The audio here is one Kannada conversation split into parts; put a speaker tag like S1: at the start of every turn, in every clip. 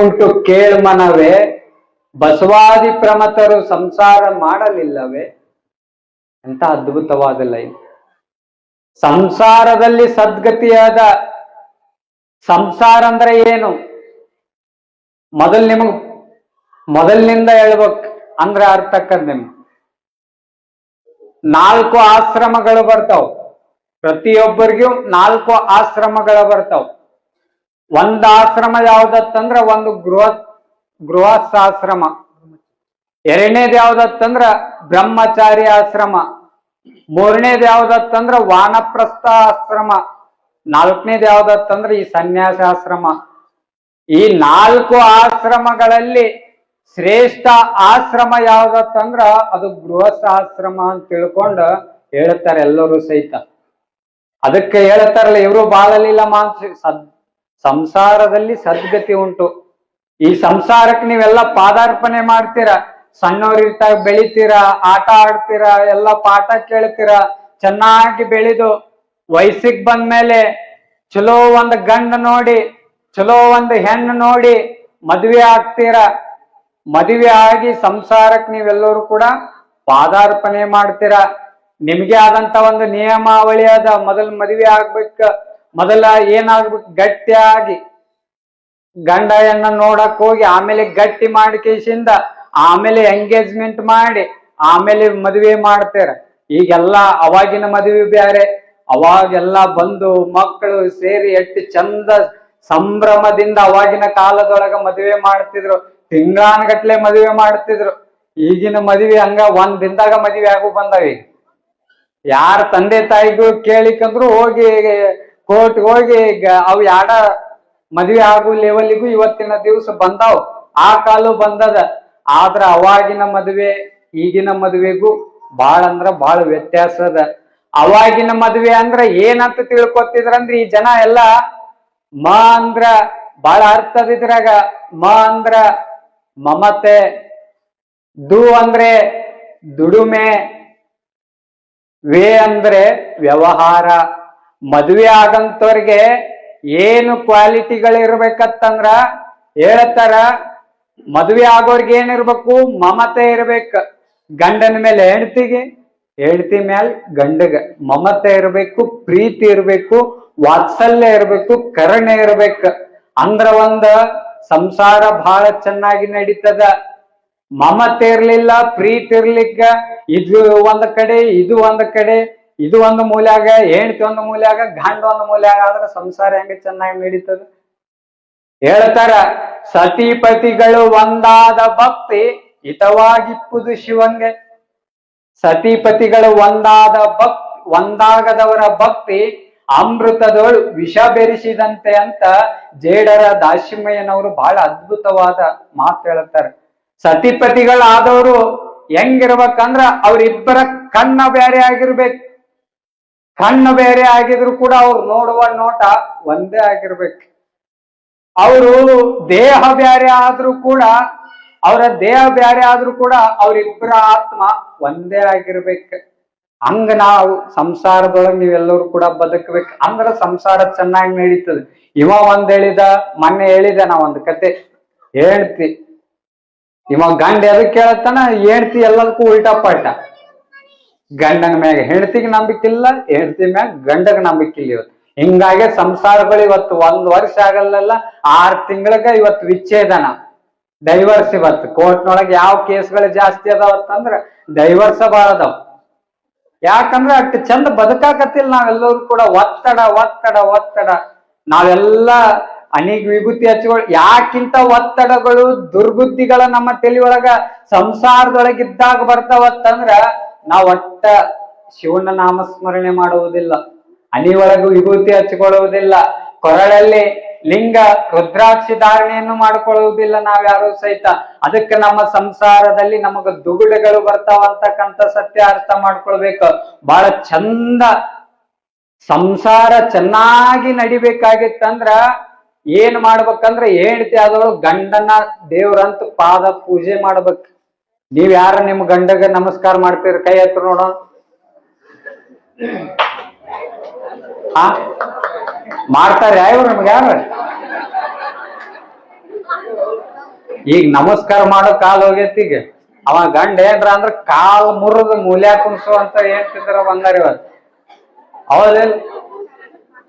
S1: ಉಂಟು ಕೇಳ್ಮನವೇ, ಬಸವಾದಿ ಪ್ರಮತರು ಸಂಸಾರ ಮಾಡಲಿಲ್ಲವೇ? ಅಂತ ಅದ್ಭುತವಾದ ಲೈನ್. ಸಂಸಾರದಲ್ಲಿ ಸದ್ಗತಿಯಾದ ಸಂಸಾರ ಅಂದ್ರೆ ಏನು? ಮೊದಲ್ ನಿಮಗ್, ಮೊದಲಿನಿಂದ ಹೇಳ್ಬೇಕ್ ಅಂದ್ರೆ ಅರ್ಥಕ್ಕದ್ ನಿಮ್ ನಾಲ್ಕು ಆಶ್ರಮಗಳು ಬರ್ತಾವ. ಪ್ರತಿಯೊಬ್ಬರಿಗೂ ನಾಲ್ಕು ಆಶ್ರಮಗಳು ಬರ್ತಾವ್. ಒಂದ್ ಆಶ್ರಮ ಯಾವ್ದತ್ತಂದ್ರ ಒಂದು ಗೃಹ, ಗೃಹಸ್ಥಾಶ್ರಮ. ಎರಡನೇದು ಯಾವ್ದತ್ತಂದ್ರ ಬ್ರಹ್ಮಚಾರಿ ಆಶ್ರಮ. ಮೂರನೇದು ಯಾವ್ದತ್ತಂದ್ರ ವಾನಪ್ರಸ್ಥ ಆಶ್ರಮ. ನಾಲ್ಕನೇದು ಯಾವ್ದತ್ತಂದ್ರ ಈ ಸನ್ಯಾಸಾಶ್ರಮ ಈ ನಾಲ್ಕು ಆಶ್ರಮಗಳಲ್ಲಿ ಶ್ರೇಷ್ಠ ಆಶ್ರಮ ಯಾವ್ದತ್ತಂದ್ರ ಅದು ಗೃಹಸ್ಥಾಶ್ರಮ ಅಂತ ತಿಳ್ಕೊಂಡು ಹೇಳ್ತಾರೆ ಎಲ್ಲರೂ ಸಹಿತ. ಅದಕ್ಕೆ ಹೇಳ್ತಾರಲ್ಲ, ಇವರು ಬಾಳಲಿಲ್ಲ ಮಾನ್ಸಿ ಸದ್ ಸಂಸಾರದಲ್ಲಿ ಸದ್ಗತಿ ಉಂಟು. ಈ ಸಂಸಾರಕ್ಕೆ ನೀವೆಲ್ಲ ಪಾದಾರ್ಪಣೆ ಮಾಡ್ತೀರಾ? ಸಣ್ಣವ್ರಿರ್ತಾಗ ಬೆಳಿತೀರಾ, ಆಟ ಆಡ್ತೀರಾ, ಎಲ್ಲ ಪಾಠ ಕೇಳ್ತೀರಾ? ಚೆನ್ನಾಗಿ ಬೆಳೆದು ವಯಸ್ಸಿಗೆ ಬಂದ್ಮೇಲೆ ಚಲೋ ಒಂದು ಗಂಡ ನೋಡಿ, ಚಲೋ ಒಂದು ಹೆಣ್ಣು ನೋಡಿ ಮದುವೆ ಆಗ್ತೀರಾ? ಮದುವೆ ಆಗಿ ಸಂಸಾರಕ್ಕೆ ನೀವೆಲ್ಲರೂ ಕೂಡ ಪಾದಾರ್ಪಣೆ ಮಾಡ್ತೀರಾ? ನಿಮ್ಗೆ ಆದಂತ ಒಂದು ನಿಯಮಾವಳಿ ಅದ, ಮೊದಲು ಮದುವೆ ಆಗ್ಬೇಕ ಮೊದಲ ಏನಾಗ್ಬಿಟ್ಟು ಗಟ್ಟಿಯಾಗಿ ಗಂಡ ಹೆಣ್ಣ ನೋಡಕ್ ಹೋಗಿ, ಆಮೇಲೆ ಗಟ್ಟಿ ಮಾಡಿಕೇಶಿಂದ ಆಮೇಲೆ ಎಂಗೇಜ್ಮೆಂಟ್ ಮಾಡಿ, ಆಮೇಲೆ ಮದುವೆ ಮಾಡ್ತಾರ. ಈಗೆಲ್ಲ ಅವಾಗಿನ ಮದುವೆ ಬೇರೆ ಅವಾಗೆಲ್ಲ ಬಂದು ಮಕ್ಕಳು ಸೇರಿ ಎಟ್ಟು ಚಂದ ಸಂಭ್ರಮದಿಂದ ಅವಾಗಿನ ಕಾಲದೊಳಗ ಮದುವೆ ಮಾಡ್ತಿದ್ರು. ತಿಂಗಳಾನ್ಗಟ್ಲೆ ಮದುವೆ ಮಾಡ್ತಿದ್ರು. ಈಗಿನ ಮದುವೆ ಹಂಗ ಒಂದ್ ದಿನದಾಗ ಮದುವೆ ಆಗು ಬಂದಾವ ಈಗ. ಯಾರ ತಂದೆ ತಾಯಿಗೂ ಕೇಳಿಕಂದ್ರು ಹೋಗಿ ಕೋರ್ಟ್ ಹೋಗಿ ಅವು ಯಾಡ ಮದ್ವೆ ಆಗು ಲೆವೆಲ್ಗೂ ಇವತ್ತಿನ ದಿವಸ ಬಂದಾವ್. ಆ ಕಾಲು ಬಂದದ. ಆದ್ರ ಅವಾಗಿನ ಮದುವೆ, ಈಗಿನ ಮದುವೆಗೂ ಬಾಳ ಅಂದ್ರ ಬಾಳ ವ್ಯತ್ಯಾಸ ಅದ. ಅವಾಗಿನ ಮದುವೆ ಅಂದ್ರ ಏನಂತ ತಿಳ್ಕೊತಿದ್ರಂದ್ರ ಈ ಜನ ಎಲ್ಲ ಮ ಅಂದ್ರ ಬಾಳ ಅರ್ಥದ ಇದ್ರಾಗ ಮ ಅಂದ್ರ ಮಮತೆ, ದು ಅಂದ್ರೆ ದುಡುಮೆ, ವೇ ಅಂದ್ರೆ ವ್ಯವಹಾರ. ಮದುವೆ ಆಗಂತವ್ರಿಗೆ ಏನು ಕ್ವಾಲಿಟಿಗಳಿರ್ಬೇಕತ್ತಂದ್ರ ಹೇಳ್ತಾರ, ಮದುವೆ ಆಗೋರ್ಗೆ ಏನಿರ್ಬೇಕು, ಮಮತೆ ಇರ್ಬೇಕು. ಗಂಡನ ಮೇಲೆ ಹೆಂಡತಿಗೆ, ಹೆಂಡತಿ ಮೇಲೆ ಗಂಡಗ. ಮಮತೆ ಇರ್ಬೇಕು, ಪ್ರೀತಿ ಇರ್ಬೇಕು, ವಾತ್ಸಲ್ಯ ಇರ್ಬೇಕು, ಕರುಣೆ ಇರ್ಬೇಕು. ಅಂದ್ರ ಒಂದ ಸಂಸಾರ ಬಹಳ ಚೆನ್ನಾಗಿ ನಡೀತದ. ಮಮತೆ ಇರ್ಲಿಲ್ಲ, ಪ್ರೀತಿ ಇರ್ಲಿಕ್ಕ, ಇದು ಒಂದ್ ಕಡೆ, ಇದು ಒಂದ್ ಕಡೆ. ಇದು ಒಂದು ಮೂಲ್ಯಾಗ ಹೆಂಡತಿ ಒಂದು ಮೂಲ್ಯಾಗ ಗಂಡ ಒಂದು ಮೂಲ್ಯಾಗ ಆದ್ರೆ ಸಂಸಾರ ಹೆಂಗ ಚೆನ್ನಾಗಿ ನಡೀತದ? ಹೇಳ್ತಾರ, ಸತಿಪತಿಗಳು ಒಂದಾದ ಭಕ್ತಿ ಹಿತವಾಗಿಪ್ಪುದು ಶಿವಂಗೆ. ಸತಿಪತಿಗಳು ಒಂದಾದ ಭಕ್, ಒಂದಾಗದವರ ಭಕ್ತಿ ಅಮೃತದೊಳು ವಿಷ ಬೆರೆಸಿದಂತೆ ಅಂತ ಜೇಡರ ದಾಶಿಮಯ್ಯನವರು ಬಹಳ ಅದ್ಭುತವಾದ ಮಾತು ಹೇಳ್ತಾರೆ. ಸತಿಪತಿಗಳಾದವರು ಹೆಂಗಿರ್ಬೇಕಂದ್ರ ಅವ್ರಿಬ್ಬರ ಕಣ್ಣ ಬೇರೆ ಆಗಿರ್ಬೇಕು. ಕಣ್ಣು ಬೇರೆ ಆಗಿದ್ರು ಕೂಡ ಅವ್ರು ನೋಡುವ ನೋಟ ಒಂದೇ ಆಗಿರ್ಬೇಕು. ಅವರು ದೇಹ ಬೇರೆ ಆದ್ರೂ ಕೂಡ, ಅವರ ದೇಹ ಬೇರೆ ಆದ್ರೂ ಕೂಡ ಅವರಿಬ್ಬರ ಆತ್ಮ ಒಂದೇ ಆಗಿರ್ಬೇಕು. ಹಂಗ ನಾವು ಸಂಸಾರದೊಳಗೆ ನೀವೆಲ್ಲರೂ ಕೂಡ ಬದುಕಬೇಕು. ಅಂದ್ರ ಸಂಸಾರ ಚೆನ್ನಾಗಿ ನಡೀತದೆ. ಇವ ಒಂದ್ ಹೇಳಿದ, ಮೊನ್ನೆ ಹೇಳಿದ ನಾ ಒಂದು ಕತೆ. ಹೇಳ್ತಿ. ಇವ ಗಂಡ ಎದಕ್ಕೆ ಕೇಳತ್ತಾನ? ಹೇಳ್ತಿ ಎಲ್ಲದಕ್ಕೂ ಉಲ್ಟಾ ಪಲ್ಟ. ಗಂಡನ ಮ್ಯಾಗ ಹೆಂಡತಿಗೆ ನಂಬಿಕಿಲ್ಲ ಹೆಂಡತಿ ಮ್ಯಾಗ ಗಂಡಗ ನಂಬಿಕಿಲ್ಲ ಇವತ್ತು. ಹಿಂಗಾಗೆ ಸಂಸಾರಗಳು ಇವತ್ತು ಒಂದ್ ವರ್ಷ ಆಗಲ್ಲ ಆರ್ ತಿಂಗಳಿಗೆ ಇವತ್ತು ವಿಚ್ಛೇದನ. ಡೈವರ್ಸ್ ಇವತ್ತು. ಕೋರ್ಟ್ನೊಳಗೆ ಯಾವ ಕೇಸ್ಗಳು ಜಾಸ್ತಿ ಅದಾವತ್ತಂದ್ರ ಡೈವರ್ಸ ಬಾಳ ಅದಾವ. ಯಾಕಂದ್ರೆ ಅಷ್ಟು ಚಂದ ಬದುಕಾಕತ್ತಿಲ್ಲ ನಾವೆಲ್ಲರೂ ಕೂಡ. ಒತ್ತಡ ಒತ್ತಡ ಒತ್ತಡ. ನಾವೆಲ್ಲ ಅನೇಕ ವಿಭೂತಿ ಹಚ್ಚಗಳು ಯಾಕಿಂತ ಒತ್ತಡಗಳು, ದುರ್ಬುದ್ಧಿಗಳ ನಮ್ಮ ತಲೆಯೊಳಗ ಸಂಸಾರದೊಳಗಿದ್ದಾಗ ಬರ್ತಾವತ್ತಂದ್ರ ನಾವ್ ಒಟ್ಟ ಶಿವನ ನಾಮಸ್ಮರಣೆ ಮಾಡುವುದಿಲ್ಲ. ಅನಿಯೊಳಗೂ ವಿಭೂತಿ ಹಚ್ಚಿಕೊಳ್ಳುವುದಿಲ್ಲ. ಕೊರಳಲ್ಲಿ ಲಿಂಗ ರುದ್ರಾಕ್ಷಿ ಧಾರಣೆಯನ್ನು ಮಾಡಿಕೊಳ್ಳುವುದಿಲ್ಲ ನಾವ್ಯಾರು ಸಹಿತ. ಅದಕ್ಕೆ ನಮ್ಮ ಸಂಸಾರದಲ್ಲಿ ನಮಗ ದುಗುಡಗಳು ಬರ್ತಾವ ಅಂತಕ್ಕಂಥ ಸತ್ಯ ಅರ್ಥ ಮಾಡ್ಕೊಳ್ಬೇಕು. ಬಹಳ ಚಂದ ಸಂಸಾರ ಚೆನ್ನಾಗಿ ನಡಿಬೇಕಾಗಿತ್ತಂದ್ರ ಏನ್ ಮಾಡ್ಬೇಕಂದ್ರ ಹೆಂಡತಿ ಆದವಳು ಗಂಡನ ದೇವ್ರಂತ ಪಾದ ಪೂಜೆ ಮಾಡ್ಬೇಕು. ನೀವ್ ಯಾರ ನಿಮ್ ಗಂಡಗ ನಮಸ್ಕಾರ ಮಾಡ್ತೀರಿ? ಕೈ ಹತ್ರ ನೋಡ. ಆ? ಮಾಡ್ತಾರೆ ಇವ್ರು ನಮ್ಗೆ ಯಾರ? ಈಗ ನಮಸ್ಕಾರ ಮಾಡೋ ಕಾಲ್ ಹೋಗೈತಿ ಈಗ. ಅವ ಗಂಡ ಏನ್ರ ಅಂದ್ರ ಕಾಲ್ ಮುರದ ಮೂಲ್ಯಾ ಕುಣ್ಸು ಅಂತ ಹೇಳ್ತಿದ್ರ ಬಂದಾರ ಇವತ್ತು ಅವೇನ್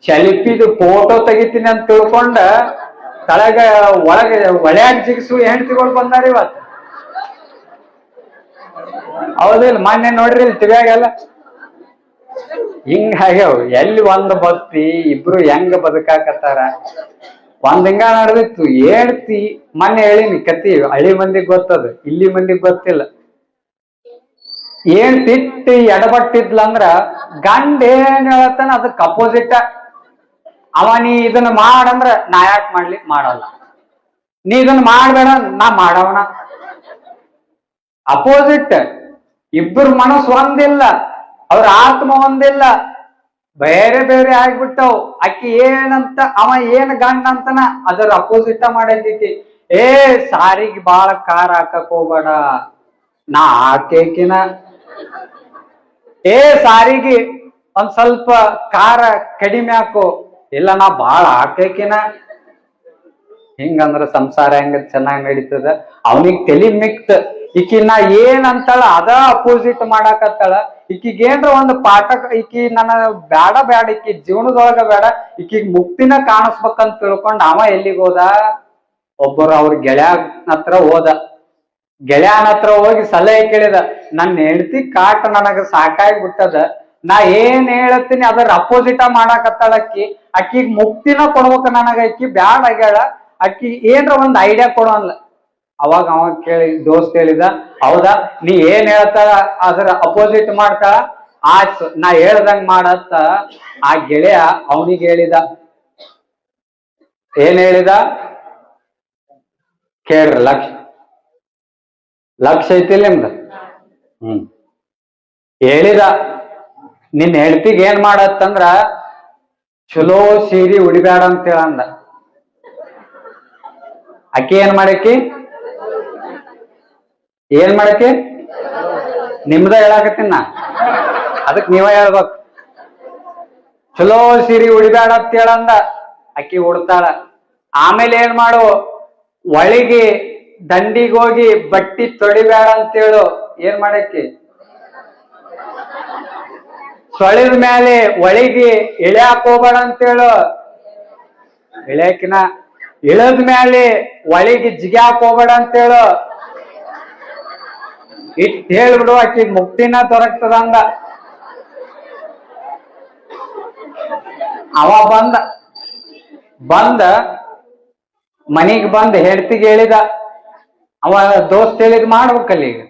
S1: ಚಲಿಪಿದು ಫೋಟೋ ತೆಗಿತೀನಿ ಅಂತ ತಿಳ್ಕೊಂಡ ತಳಗ ಒಳಗೆ ಒಳ್ಯಾಗ ಜಿಗಿಸು ಹೆಂಡ್ತಿಗಳು ಬಂದಾರ ಇವತ್ತು ಹೌದಿಲ್ಲ, ಮೊನ್ನೆ ನೋಡ್ರಿ ಇಲ್ಲಿ ಹಿಂಗ ಆಗ್ಯಾವ. ಎಲ್ಲಿ ಒಂದ್ ಭಕ್ತಿ ಇಬ್ರು ಹೆಂಗ ಬದುಕಾಕತ್ತಾರ? ಒಂದ್ ಹಿಂಗ ನಡೆದಿತ್ತು. ಹೇಳ್ತಿ ಮೊನ್ನೆ ಹೇಳಿನಿ, ಕತಿ, ಹಳ್ಳಿ ಮಂದಿಗ್ ಗೊತ್ತದ, ಇಲ್ಲಿ ಮಂದಿಗ್ ಗೊತ್ತಿಲ್ಲ. ಏನ್ ತಿಟ್ಟಿ ಎಡಬಟ್ಟಿದ್ಲ ಅಂದ್ರ ಗಂಡ ಏನ್ ಹೇಳತ್ತಾನ ಅದಕ್ಕೆ ಅಪೋಸಿಟ್ ಅವ, ನೀ ಇದನ್ನ ಮಾಡಂದ್ರ ನಾ ಯಾಕೆ ಮಾಡ್ಲಿ? ಮಾಡಲ್ಲ. ನೀ ಇದನ್ನ ಮಾಡ್ಬೇಡ, ನಾ ಮಾಡವಣ ಅಪೋಸಿಟ್ ಇಬ್ಬರು ಮನಸ್ಸು ಒಂದಿಲ್ಲ, ಅವ್ರ ಆತ್ಮ ಒಂದಿಲ್ಲ. ಬೇರೆ ಬೇರೆ ಆಗ್ಬಿಟ್ಟವ್. ಅಕ್ಕಿ ಏನಂತ, ಅವ ಏನ್ ಗಂಡ ಅಂತನ ಅದರ ಅಪೋಸಿಟ್ ಮಾಡೈತಿ ಏ, ಸಾರಿಗೆ ಬಾಳ ಖಾರ ಹಾಕಕ್ ಹೋಗ್ಬೇಡ. ನಾ ಹಾಕೇಕಿನ. ಏ, ಸಾರಿಗೆ, ಒಂದ್ ಸ್ವಲ್ಪ ಖಾರ ಕಡಿಮೆ ಹಾಕು. ಇಲ್ಲ, ನಾ ಬಾಳ ಹಾಕೇಕಿನ. ಹಿಂಗಂದ್ರ ಸಂಸಾರ ಹೆಂಗ ಚೆನ್ನಾಗಿ ನಡೀತದ? ಅವನಿಗೆ ತಲಿ ಮಿಕ್ತ್. ಈಕಿ ನಾ ಏನ್ ಅಂತಾಳ ಅದ ಅಪೋಸಿಟ್ ಮಾಡಾಕತ್ತಾಳ. ಈಕಿಗ್ ಏನ್ರ ಒಂದ್ ಪಾಠ ಈಕಿ ನನ್ನ ಬ್ಯಾಡ ಬ್ಯಾಡ, ಈಕಿ ಜೀವನದೊಳಗ ಬೇಡ ಈಕಿಗ್ ಮುಕ್ತಿನ ಕಾಣಿಸ್ಬೇಕಂತ ತಿಳ್ಕೊಂಡ್ ಅವ ಎಲ್ಲಿಗ್ ಹೋದ? ಒಬ್ಬರು ಅವ್ರ ಗೆಳೆಯ ಹತ್ರ ಹೋದ. ಗೆಳೆಯನ ಹತ್ರ ಹೋಗಿ ಸಲಹೆ ಕೇಳಿದ, ನನ್ನ ಹೆಂಡತಿ ಕಾಟ ನನಗ ಸಾಕಾಗಿ ಬಿಟ್ಟದ ನಾ ಏನ್ ಹೇಳತ್ತೀನಿ ಅದರ ಅಪೋಸಿಟ ಮಾಡಾಕತ್ತಾಳ ಅಕ್ಕಿ. ಅಕ್ಕಿಗ್ ಮುಕ್ತಿನ ಕೊಡ್ಬೇಕ ನನಗ, ಅಕ್ಕಿ ಬ್ಯಾಡ ಆಗ್ಯಾಳ. ಅಕ್ಕಿ ಏನ್ರ ಒಂದ್ ಐಡಿಯಾ ಕೊಡೋಲ್ಲ ಅವಾಗ ಅವ ಕೇಳಿ, ದೋಸ್ತ್ ಹೇಳಿದ ಹೌದಾ? ನೀ ಏನ್ ಹೇಳ್ತಾಳ? ಅದರ ಅಪೋಸಿಟ್ ಮಾಡ್ತಾಳ? ಆಯ್ತು, ನಾ ಹೇಳ್ದಂಗ್ ಮಾಡತ್ತ. ಆ ಗೆಳೆಯ ಅವನಿಗೆ ಹೇಳಿದ. ಏನ್ ಹೇಳಿದ? ಕೇಳ್ರಿ, ಲಕ್ಷ. ಲಕ್ಷ ಐತಿಲ್ಲ ನಿಮ್ದ? ಹ್ಮ್. ಹೇಳಿದ. ನಿನ್ ಹೆಂಡತಿಗೆ ಏನ್ ಮಾಡತ್ತಂದ್ರ, ಚಲೋ ಸೀರಿ ಉಡಿಬ್ಯಾಡ ಅಂತ ಹೇಳಂದ ಅಕ್ಕಿ ಏನ್ ಮಾಡಕ್ಕಿ? ಏನ್ ಮಾಡಕ್ಕೆ? ನಿಮ್ದ ಹೇಳಾಕತ್ತೀನಿ ನಾ. ಅದಕ್ ನೀವ ಹೇಳ್ಬೇಕು. ಚಲೋ ಸೀರಿ ಉಡಿಬ್ಯಾಡ ಅಂತ ಹೇಳಂದ. ಅಕ್ಕಿ ಉಡ್ತಾಳ. ಆಮೇಲೆ ಏನ್ ಮಾಡು? ಒಳಗಿ ದಂಡಿಗೆ ಹೋಗಿ ಬಟ್ಟಿ ತೊಳಿಬೇಡ ಅಂತೇಳು ಏನ್ ಮಾಡಕ್ಕೆ? ಸೊಳಿದ ಮೇಲೆ ಒಳಗಿ ಇಳ್ಯಾಕ್ ಹೋಗ್ಬೇಡ ಅಂತೇಳು ಇಳ್ಯಾಕಿನ. ಇಳದ ಮೇಲೆ ಒಳಗೆ ಜಿಗ್ಯಾಕ್ ಹೋಗ್ಬೇಡ ಅಂತೇಳು ಇಟ್ ಹೇಳ್ಬಿಡು ಆಕಿ ಮುಕ್ತಿನ ದೊರಕ್ತದ ಅವ ಬಂದ. ಬಂದ, ಮನಿಗ್ ಬಂದ್ ಹೆಡ್ತಿಗೆ ಹೇಳಿದ, ಅವ ದೋಸ್ತ್ ಹೇಳಿದ್ ಮಾಡ್ಬೇಕಲ್ಲ ಈಗ.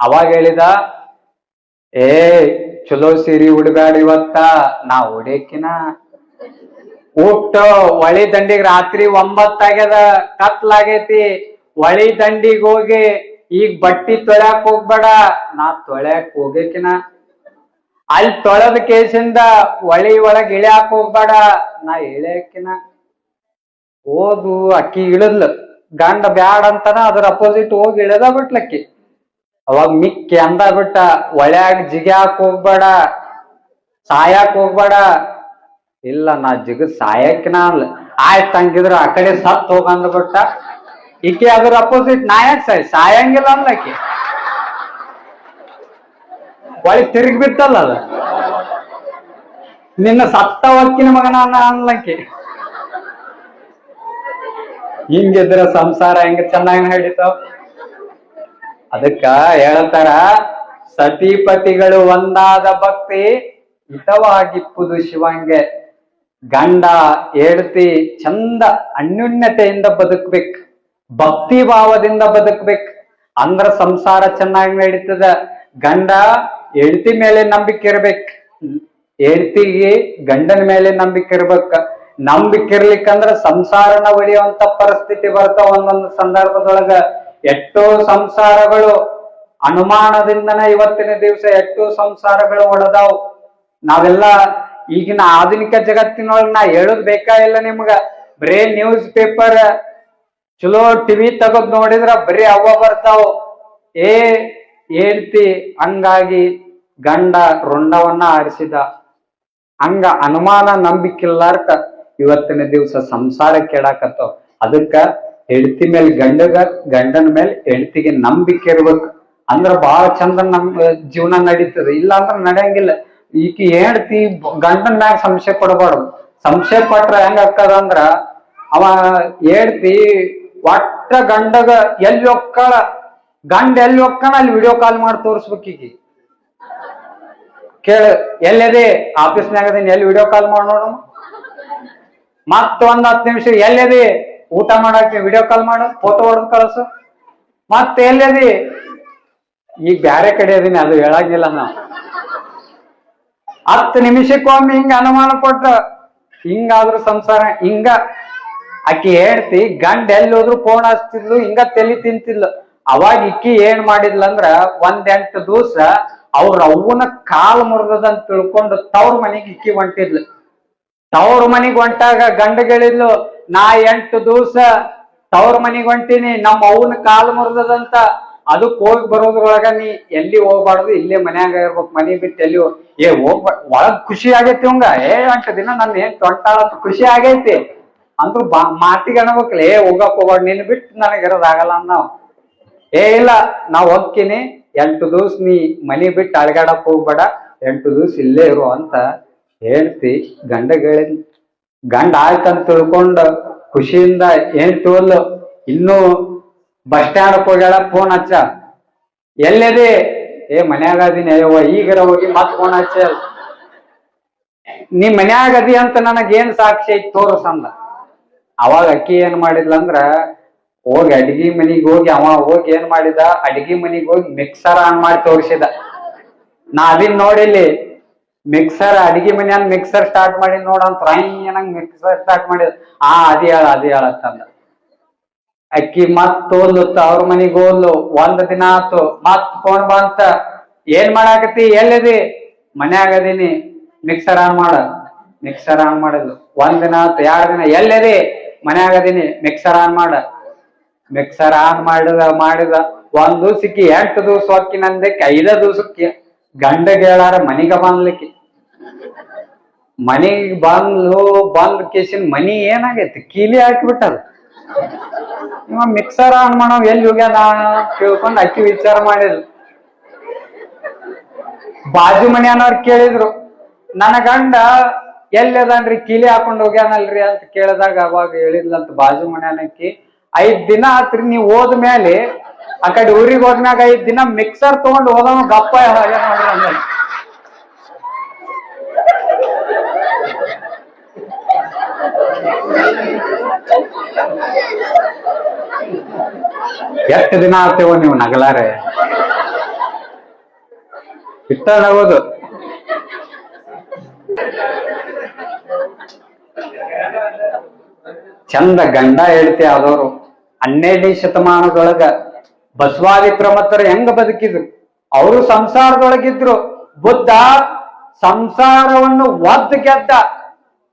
S1: ಅವಾಗ ಹೇಳಿದ, ಏ, ಚಲೋ ಸೀರಿ ಉಡ್ಬ್ಯಾಡ ಇವತ್ತ, ನಾ ಉಡೇಕಿನ. ಊಟ ಹೊಳಿ ದಂಡಿಗೆ ರಾತ್ರಿ ಒಂಬತ್ತಾಗ್ಯದ ಕತ್ಲಾಗೈತಿ. ಹೊಳಿ ದಂಡಿಗೆ ಹೋಗಿ ಈಗ ಬಟ್ಟಿ ತೊಳ್ಯಾಕ್ ಹೋಗ್ಬೇಡ, ನಾ ತೊಳ್ಯಾಕ್ ಹೋಗೇಕಿನ ಅಲ್ಲಿ ತೊಳೆದ ಕೇಸಿಂದ ಒಳಿ ಒಳಗ್ ಇಳ್ಯಾಕ್ ಹೋಗ್ಬೇಡ, ನಾ ಇಳ್ಯಾಕಿನ. ಓದು ಅಕ್ಕಿ ಇಳಿದ್ಲು, ಗಂಡ ಬ್ಯಾಡ ಅಂತಾನ ಅದ್ರ ಅಪೋಸಿಟ್ ಹೋಗಿ ಇಳದ ಬಿಟ್ಲಕ್ಕಿ ಅವಾಗ ಮಿಕ್ಕಿ ಅಂದ ಬಿಟ್ಟ, ಒಳ್ಯಾಗ ಜಿಗ್ಯಾಕ್ ಹೋಗ್ಬೇಡ, ಸಾಯಾಕ್ ಹೋಗ್ಬೇಡ. ಇಲ್ಲ, ನಾ ಜಿಗ ಸಾಯಕಿನ ಅಲ್ಲ ಆಯ್ತು ತಂಗಿದ್ರ, ಆ ಕಡೆ ಸತ್ ಹೋಗ ಅಂದ್ಬಿಟ್ಟ. ಈಕೆ ಅದರ ಅಪೋಸಿಟ್ ನಾಯಕ್ ಸಾಯ್ ಸಾಯಂಗಿಲ್ಲ ಅನ್ಲಕ್ಕಿ ಒಳಗೆ ತಿರುಗಿ ಬಿಟ್ಟಲ್ಲ ಅದ ನಿನ್ನ ಸತ್ತ ಹೊಕ್ಕಿನ ಮಗನ ಅನ್ಲಕ್ಕಿ ಹಿಂಗಿದ್ರ ಸಂಸಾರ ಹೆಂಗ ಚೆನ್ನಾಗಿ ನಡೀತಾವ್ ಅದಕ್ಕ ಹೇಳ್ತಾರ, ಸತಿಪತಿಗಳು ಒಂದಾದ ಭಕ್ತಿ ಹಿತವಾಗಿಪ್ಪುದು ಶಿವಂಗೆ. ಗಂಡ, ಹೆಂಡತಿ, ಚಂದ ಅನ್ಯೋನ್ಯತೆಯಿಂದ ಬದುಕ್ಬೇಕು. ಭಕ್ತಿ ಭಾವದಿಂದ ಬದುಕ್ಬೇಕು. ಅಂದ್ರ ಸಂಸಾರ ಚೆನ್ನಾಗಿ ನಡೀತದ. ಗಂಡ ಹೆಂಡತಿ ಮೇಲೆ ನಂಬಿಕೆ ಇರ್ಬೇಕು. ಹೆಂಡತಿಗೆ ಗಂಡನ ಮೇಲೆ ನಂಬಿಕೆ ಇರ್ಬೇಕ. ನಂಬಿಕೆ ಇರ್ಲಿಕ್ಕಂದ್ರ ಸಂಸಾರನ ಒಡೆಯುವಂತ ಪರಿಸ್ಥಿತಿ ಬರ್ತಾವ ಒಂದೊಂದು ಸಂದರ್ಭದೊಳಗ. ಎಷ್ಟೋ ಸಂಸಾರಗಳು ಅನುಮಾನದಿಂದನ ಇವತ್ತಿನ ದಿವಸ ಎಷ್ಟೋ ಸಂಸಾರಗಳು ಒಡೆದಾವ್. ನಾವೆಲ್ಲ ಈಗಿನ ಆಧುನಿಕ ಜಗತ್ತಿನೊಳಗೆ ನಾ ಹೇಳೋದ್ ಬೇಕಾ ಇಲ್ಲ ನಿಮ್ಗ? ಬರೇ ನ್ಯೂಸ್ ಪೇಪರ್ ಚಲೋ ಟಿವಿ ತಗದ್ ನೋಡಿದ್ರ ಬರೀ ಅವ್ವ ಬರ್ತಾವ. ಏ ಹೇಳ್ತಿ ಹಂಗಾಗಿ ಗಂಡ ರುಂಡವನ್ನ ಆರಿಸಿದ. ಹಂಗ ಅನುಮಾನ ನಂಬಿಕಿಲ್ಲಾರ್ಕ ಇವತ್ತಿನ ದಿವಸ ಸಂಸಾರ ಕೆಡಾಕತ್ತವ್. ಅದಕ್ಕ ಹೆಂಡತಿ ಮೇಲೆ ಗಂಡಗ, ಗಂಡನ ಮೇಲೆ ಹೆಂಡತಿಗೆ ನಂಬಿಕೆ ಇರ್ಬೇಕು. ಅಂದ್ರ ಬಹಳ ಚಂದ ನಮ್ ಜೀವನ ನಡೀತದೆ. ಇಲ್ಲ ಅಂದ್ರ ನಡೆಯಂಗಿಲ್ಲ. ಈಕಿ ಹೆಂಡತಿ ಗಂಡನ ಮ್ಯಾಗ ಸಂಶಯ ಪಡಬಾರ್ದು. ಸಂಶಯ ಪಟ್ರ ಹೆಂಗ ಆಗ್ತದ ಅಂದ್ರ ಅವ ಹೇಳ್ತಿ ಒಟ್ಟ ಗಂಡಗ ಎಲ್ಲಿ ಒಕ್ಕಳ? ಗಂಡ ಎಲ್ಲಿ ಒಕ್ಕಣ ಅಲ್ಲಿ ವಿಡಿಯೋ ಕಾಲ್ ಮಾಡಿ ತೋರಿಸ್ಬೇಕು ಈಗ. ಕೇಳ, ಎಲ್ಲದೆ? ಆಫೀಸ್ನಾಗ ಅದನ್ನ ಎಲ್ಲಿ ವಿಡಿಯೋ ಕಾಲ್ ಮಾಡಿ ನೋಡು. ಮತ್ತ ಒಂದ್ ಹತ್ತು ನಿಮಿಷ, ಎಲ್ಲದೆ? ಊಟ ಮಾಡಕ್ಕೆ ವಿಡಿಯೋ ಕಾಲ್ ಮಾಡು ಫೋಟೋ ಹೊಡೆದು ಕಳಿಸು. ಮತ್ತೆ ಎಲ್ಲದಿ? ಈಗ ಬ್ಯಾರೆ ಕಡೆ ಅದೀನಿ, ಅದು ಹೇಳಂಗಿಲ್ಲ ನಾವು. ಹತ್ತು ನಿಮಿಷಕ್ಕೊಮ್ಮೆ ಹಿಂಗ ಅನುಮಾನ ಕೊಟ್ಟ ಹಿಂಗಾದ್ರೂ ಸಂಸಾರ, ಹಿಂಗ ಆಕಿ ಹೇಳ್ತಿ, ಗಂಡ ಎಲ್ಲಿ ಹೋದ್ರು ಫೋನ್ ಹಚ್ತಿದ್ಲು, ಹಿಂಗ ತಲಿ ತಿಂತಿದ್ಲು. ಅವಾಗ ಇಕ್ಕಿ ಏನ್ ಮಾಡಿದ್ಲಂದ್ರ ಒಂದ್ ಎಂಟು ದಿವಸ ಅವ್ರ ಅವ್ವನ ಕಾಲ್ ಮುರಿದದಂತ ತಿಳ್ಕೊಂಡು ತವ್ರ ಮನೆಗೆ ಇಕ್ಕಿ ಹೊಂಟಿದ್ಲು. ತವ್ರ ಮನಿಗ್ ಹೊಂಟಾಗ ಗಂಡಗಳಿದ್ಲು ನಾ ಎಂಟು ದಿವಸ ತವ್ರ ಮನಿಗ್ ಹೊಂಟಿನಿ ನಮ್ಮ ಅವ್ವನ ಕಾಲ್ ಮುರಿದದಂತ. ಅದಕ್ ಹೋಗಿ ಬರೋದ್ರೊಳಗ ನೀ ಎಲ್ಲಿ ಹೋಗ್ಬಾರ್ದು, ಇಲ್ಲೇ ಮನ್ಯಾಗ ಇರ್ಬೇಕು, ಮನೆ ಬಿಟ್ಟು ಎಲ್ಲಿ ಏ ಹೋಗ್ಬ, ಒಳಗ್ ಖುಷಿ ಆಗೈತಿ ಹಂಗ ಏ ಅಂಟ ದಿನ ನನ್ ಏನ್ ತೊಂಟಾಳ ಖುಷಿ ಆಗೈತಿ. ಅಂದ್ರು ಬಾ, ಮಾತಿಗೆ ಏ ಹೋಗಕ್ ಹೋಗ್ಬೇಡ ನಿನ್ ಬಿಟ್ಟು ನನಗೆ ಇರೋದಾಗಲ್ಲ ನಾವ್ ಏ, ಇಲ್ಲ, ನಾವ್ ಹೋಗ್ತೀನಿ. ಎಂಟು ದಿವ್ಸ ನೀ ಮನಿ ಬಿಟ್ಟು ಅಳಗಾಡಕ್ ಹೋಗ್ಬೇಡ. ಎಂಟು ದಿವ್ಸ ಇಲ್ಲೇ ಇರು ಅಂತ ಹೇಳ್ತಿ. ಗಂಡ ಗೇಳಿ ಗಂಡ ಆಯ್ತಂತ ತಿಳ್ಕೊಂಡು ಖುಷಿಯಿಂದ ಏನ್ ತೋಲ್ ಇನ್ನೂ ಬಸ್ ಸ್ಟ್ಯಾಂಡ್ ಹೋಗ್ಯಾಳ ಫೋನ್ ಹಚ್ಚ. ಎಲ್ಲದೆ? ಏ, ಮನ್ಯಾಗ ಅದೀನಿ. ಅಯ್ಯವ್ವ ಈಗರ ಹೋಗಿ ಮತ್ ಫೋನ್ ಹಚ್ಚ ನೀ ಮನ್ಯಾಗ ಅದಿ ಅಂತ ನನಗೇನ್ ಸಾಕ್ಷಿ ಐತಿ ತೋರಸಂದ ಅವಾಗ ಅಕ್ಕಿ ಏನ್ ಮಾಡಿದ್ಲಂದ್ರ ಹೋಗಿ ಅಡಿಗೆ ಮನಿಗ್ ಹೋಗಿ ಅವ ಹೋಗಿ ಏನ್ ಮಾಡಿದ, ಅಡಿಗೆ ಮನಿಗ್ ಹೋಗಿ ಮಿಕ್ಸರ್ ಆನ್ ಮಾಡಿ ತೋರಿಸಿದ. ನಾ ಅದಿನ್ ನೋಡಿಲ್ಲಿ ಮಿಕ್ಸರ್ ಅಡಿಗೆ ಮನ್ಯಾನ್ ಮಿಕ್ಸರ್ ಸ್ಟಾರ್ಟ್ ಮಾಡಿ ನೋಡಂತ ಏನಂಗ್ ಮಿಕ್ಸರ್ ಸ್ಟಾರ್ಟ್ ಮಾಡಿದ. ಆ, ಅದಿ ಹೇಳ, ಅದಿ ಹೇಳತ್ತಂದ ಅಕ್ಕಿ ಮತ್ ತೋಲ್ಲು ಅವ್ರ ಮನಿಗ್ ಓದ್ಲು ಒಂದ್ ದಿನ ಆತು ಮತ್ ಫೋನ್ ಬಂತ, ಏನ್ ಮಾಡಾಕತಿ ಎಲ್ಲಿದಿ? ಮನ್ಯಾಗ ಅದೀನಿ ಮಿಕ್ಸರ್ ಆನ್ ಮಾಡ ಮಿಕ್ಸರ್ ಆನ್ ಮಾಡಿದ್ಲು. ಒಂದ್ ದಿನ ಆತು ಎರಡ್ ದಿನ, ಎಲ್ಲಿದಿ? ಮನ್ಯಾಗ ಅದೀನಿ ಮಿಕ್ಸರ್ ಆನ್ ಮಾಡ. ಮಿಕ್ಸರ್ ಆನ್ ಮಾಡಿದ ಮಾಡಿದ, ಒಂದ್ ದಿವ್ಸಕ್ಕೆ ಎಂಟು ದಿವ್ಸ ನಂದಕ್ಕೆ, ಐದ ದಿವ್ಸಕ್ಕೆ ಗಂಡ ಗೇಳಾರ ಮನಿಗ ಬಂದ್ಲಿಕ್ಕೆ. ಮನಿಗ್ ಬಂದ್ಲು ಬಂದ್ ಕೇಸಿನ ಮನಿ ಏನಾಗೈತಿ? ಕೀಲಿ ಹಾಕಿಬಿಟ್ಟದ. ಇವ ಮಿಕ್ಸರ್ ಆನ್ ಮಾಡೋ ಎಲ್ಲಿ ಹೋಗ್ಯದ ಕೇಳ್ಕೊಂಡು ಅಕ್ಕಿ ವಿಚಾರ ಮಾಡಿದ್ಲು ಬಾಜು ಮನ್ಯಾನವ್ರು ಕೇಳಿದ್ರು, ನನ್ನ ಗಂಡ ಎಲ್ಲಿ ಅದಾನ್ರಿ? ಕೀಲಿ ಹಾಕೊಂಡ್ ಹೋಗ್ಯಾನಲ್ರಿ ಅಂತ ಕೇಳಿದಾಗ ಅವಾಗ ಹೇಳಿದ್ಲಂತ ಬಾಜು ಮನ್ಯಾನಕ್ಕಿ ಐದ್ ದಿನ ಆತ್ರಿ ನೀವ್ ಹೋದ್ಮೇಲೆ ಆ ಕಡೆ ಊರಿಗೆ ಹೋದ್ಮ್ಯಾಗ ಐದ್ ದಿನ ಮಿಕ್ಸರ್ ತಗೊಂಡ್ ಹೋದವ ಗಪ್ಪ. ಎಷ್ಟು ದಿನ ಆಗ್ತೇವ ನೀವು ನಗಲಾರೆ? ಇಷ್ಟ ನಗೋದು ಚಂದ ಗಂಡ ಹೇಳ್ತಿ ಆದವರು ಹನ್ನೆರಡನೇ ಶತಮಾನದೊಳಗ ಬಸವಾದಿ ಪ್ರಮತ್ತರು ಹೆಂಗ ಬದುಕಿದ್ರು? ಅವರು ಸಂಸಾರದೊಳಗಿದ್ರು. ಬುದ್ಧ ಸಂಸಾರವನ್ನು ಒದ್ದು ಗೆದ್ದ.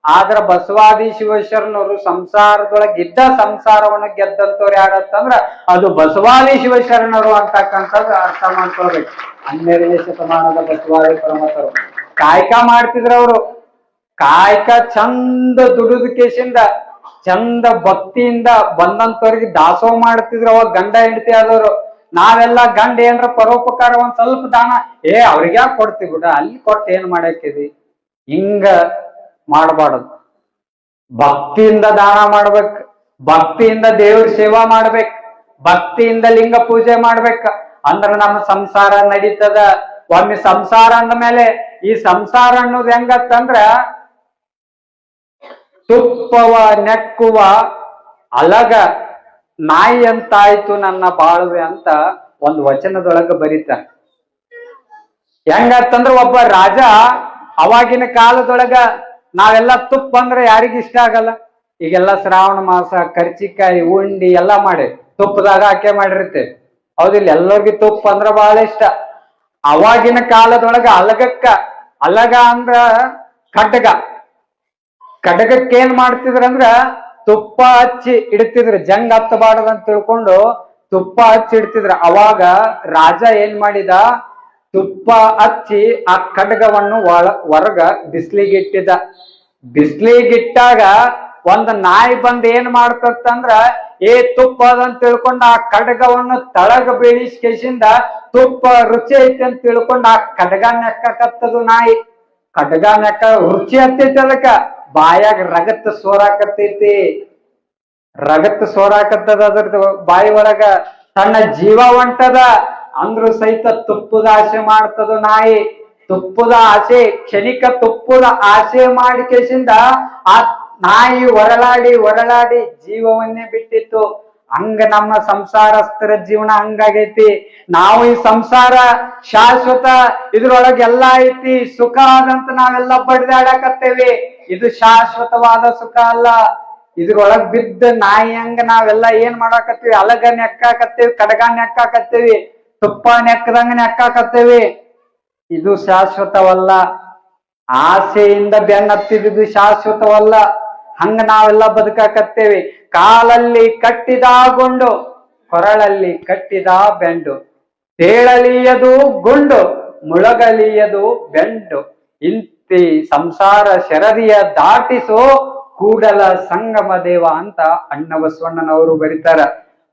S1: ಆದ್ರ ಬಸವಾದಿ ಶಿವಶರಣರು ಸಂಸಾರದೊಳಗಿದ್ದ ಸಂಸಾರವನ್ನು ಗೆದ್ದಂತವ್ರು ಯಾರತ್ತಂದ್ರ ಅದು ಬಸವಾದಿ ಶಿವಶರಣರು ಅಂತಕ್ಕಂಥದ್ದು ಅರ್ಥ ಮಾಡ್ಕೊಳ್ಬೇಕು. ಹನ್ನೆರಡನೇ ಶತಮಾನದ ಬಸವಾದಿ ಪ್ರಮತ್ತರು ಕಾಯಕ ಮಾಡ್ತಿದ್ರು ಅವರು. ಕಾಯಕ ಚಂದ ದುಡಿದ ಕೇಸಿಂದ ಚಂದ ಭಕ್ತಿಯಿಂದ ಬಂದಂತವ್ರಿಗೆ ದಾಸೋಹ ಮಾಡ್ತಿದ್ರು ಅವಾಗ ಗಂಡ ಹೆಂಡತಿ ಆದವರು. ನಾವೆಲ್ಲ ಗಂಡ ಏನ್ರ ಪರೋಪಕಾರ ಒಂದ್ ಸ್ವಲ್ಪ ದಾನ, ಏ ಅವ್ರಿಗೆ ಕೊಡ್ತೀವಿ ಬಿಡ, ಅಲ್ಲಿ ಕೊಟ್ಟು ಏನ್ ಮಾಡಾಕಿದಿ ಹಿಂಗ ಮಾಡಬಾರದು. ಭಕ್ತಿಯಿಂದ ದಾನ ಮಾಡ್ಬೇಕು, ಭಕ್ತಿಯಿಂದ ದೇವ್ರ ಸೇವಾ ಮಾಡ್ಬೇಕು, ಭಕ್ತಿಯಿಂದ ಲಿಂಗ ಪೂಜೆ ಮಾಡ್ಬೇಕ. ಅಂದ್ರ ನಮ್ಮ ಸಂಸಾರ ನಡೀತದ. ಒಮ್ಮೆ ಸಂಸಾರ ಅಂದ ಮೇಲೆ ಈ ಸಂಸಾರ ಅನ್ನೋದು ಹೆಂಗತ್ತಂದ್ರ ತುಪ್ಪವ ನೆಕ್ಕುವ ಅಲಗ ನಾಯಿ ಅಂತಾಯ್ತು ನನ್ನ ಬಾಳುವೆ ಅಂತ ಒಂದು ವಚನದೊಳಗ ಬರೀತ. ಹೆಂಗತ್ತಂದ್ರ ಒಬ್ಬ ರಾಜ ಅವಾಗಿನ ಕಾಲದೊಳಗ ನಾವೆಲ್ಲ ತುಪ್ಪ ಅಂದ್ರೆ ಯಾರಿಗ ಇಷ್ಟ ಆಗಲ್ಲ. ಈಗೆಲ್ಲ ಶ್ರಾವಣ ಮಾಸ, ಕರ್ಚಿಕಾಯಿ, ಉಂಡಿ ಎಲ್ಲಾ ಮಾಡಿ ತುಪ್ಪದಾಗ ಹಾಕೆ ಮಾಡಿರ್ತೇವೆ ಹೌದಿಲ್ಲ ಎಲ್ಲರಿಗೂ ತುಪ್ಪ ಅಂದ್ರ ಬಹಳ ಇಷ್ಟ. ಅವಾಗಿನ ಕಾಲದೊಳಗ ಅಲಗಕ್ಕ, ಅಲಗ ಅಂದ್ರ ಖಡ್ಗ. ಕಡಗಕ್ಕೆ ಏನ್ ಮಾಡ್ತಿದ್ರ ಅಂದ್ರ ತುಪ್ಪ ಹಚ್ಚಿ ಇಡ್ತಿದ್ರು. ಜಂಗ್ ಹತ್ತಬಾರ್ದಂತ ತಿಳ್ಕೊಂಡು ತುಪ್ಪ ಹಚ್ಚಿ ಇಡ್ತಿದ್ರ. ಅವಾಗ ರಾಜ ಏನ್ ಮಾಡಿದ? ತುಪ್ಪ ಹಚ್ಚಿ ಆ ಖಡ್ಗವನ್ನು ಒಳ, ಹೊರಗ ಬಿಸ್ಲಿಗಿಟ್ಟಿದ ಬಿಸ್ಲಿಗಿಟ್ಟಾಗ ಒಂದ್ ನಾಯಿ ಬಂದ್ ಏನ್ ಮಾಡ್ತಂದ್ರ ಏ ತುಪ್ಪ ಅದಂತ ತಿಳ್ಕೊಂಡು ಆ ಖಡ್ಗವನ್ನು ತಳಗ ಬೀಳಿಸ್ಕೇಸಿಂದ ತುಪ್ಪ ರುಚಿ ಐತಿ ಅಂತ ತಿಳ್ಕೊಂಡು ಆ ಖಡ್ಗ ನೆಕ್ಕಕತ್ತದು ನಾಯಿ. ಖಡ್ಗ ನೆಕ್ಕ ರುಚಿ ಹತ್ತೈತಿ ಅದಕ್ಕ. ಬಾಯಾಗ ರಗತ್ ಸೋರಾಕತ್ತೈತಿ. ರಗತ್ ಸೋರಾಕತ್ತದ ಅದ್ರದ್ದು ಬಾಯಿ ಒಳಗ ತನ್ನ ಜೀವ ಹೊಂಟದ ಅಂದ್ರು ಸಹಿತ ತುಪ್ಪದ ಆಸೆ ಮಾಡ್ತದ ನಾಯಿ. ತುಪ್ಪದ ಆಸೆ, ಕ್ಷಣಿಕ ತುಪ್ಪದ ಆಸೆ ಮಾಡಿ ಕೇಸಿಂದ ಆ ನಾಯಿ ಹೊರಳಾಡಿ ಹೊರಳಾಡಿ ಜೀವವನ್ನೇ ಬಿಟ್ಟಿತ್ತು. ಹಂಗ ನಮ್ಮ ಸಂಸಾರಸ್ಥರ ಜೀವನ ಹಂಗಾಗೈತಿ. ನಾವು ಈ ಸಂಸಾರ ಶಾಶ್ವತ ಇದ್ರೊಳಗೆಲ್ಲಾ ಐತಿ. ಸುಖ ಆದಂತ ನಾವೆಲ್ಲ ಬಡ್ದಾಡಕತ್ತೇವಿ. ಇದು ಶಾಶ್ವತವಾದ ಸುಖ ಅಲ್ಲ. ಇದ್ರೊಳಗ್ ಬಿದ್ದ ನಾಯಿ ಹಂಗ ನಾವೆಲ್ಲ ಏನ್ ಮಾಡಾಕತ್ತೀವಿ? ಅಲಗ ನೆಕ್ಕಾಕತ್ತೇವಿ, ಕಡಗ ನೆಕ್ಕಾಕತ್ತೇವಿ, ತುಪ್ಪ ನೆಕ್ಕದಂಗ ನೆಕ್ಕಾಕತ್ತೇವಿ. ಇದು ಶಾಶ್ವತವಲ್ಲ. ಆಸೆಯಿಂದ ಬೆನ್ನತ್ತಿದ್ದು ಶಾಶ್ವತವಲ್ಲ. ಹಂಗ ನಾವೆಲ್ಲ ಬದುಕಾಕತ್ತೇವಿ. ಕಾಲಲ್ಲಿ ಕಟ್ಟಿದ ಗುಂಡು ಕೊರಳಲ್ಲಿ ಕಟ್ಟಿದ ಬೆಂಡು. ತೇಳಲಿಯದು ಗುಂಡು, ಮುಳಗಲಿಯದು ಬೆಂಡು. ಇಂತಿ ಸಂಸಾರ ಶರದಿಯ ದಾಟಿಸೋ ಕೂಡಲ ಸಂಗಮ ದೇವ ಅಂತ ಅಣ್ಣ ಬಸವಣ್ಣನವರು ಬರೀತಾರ.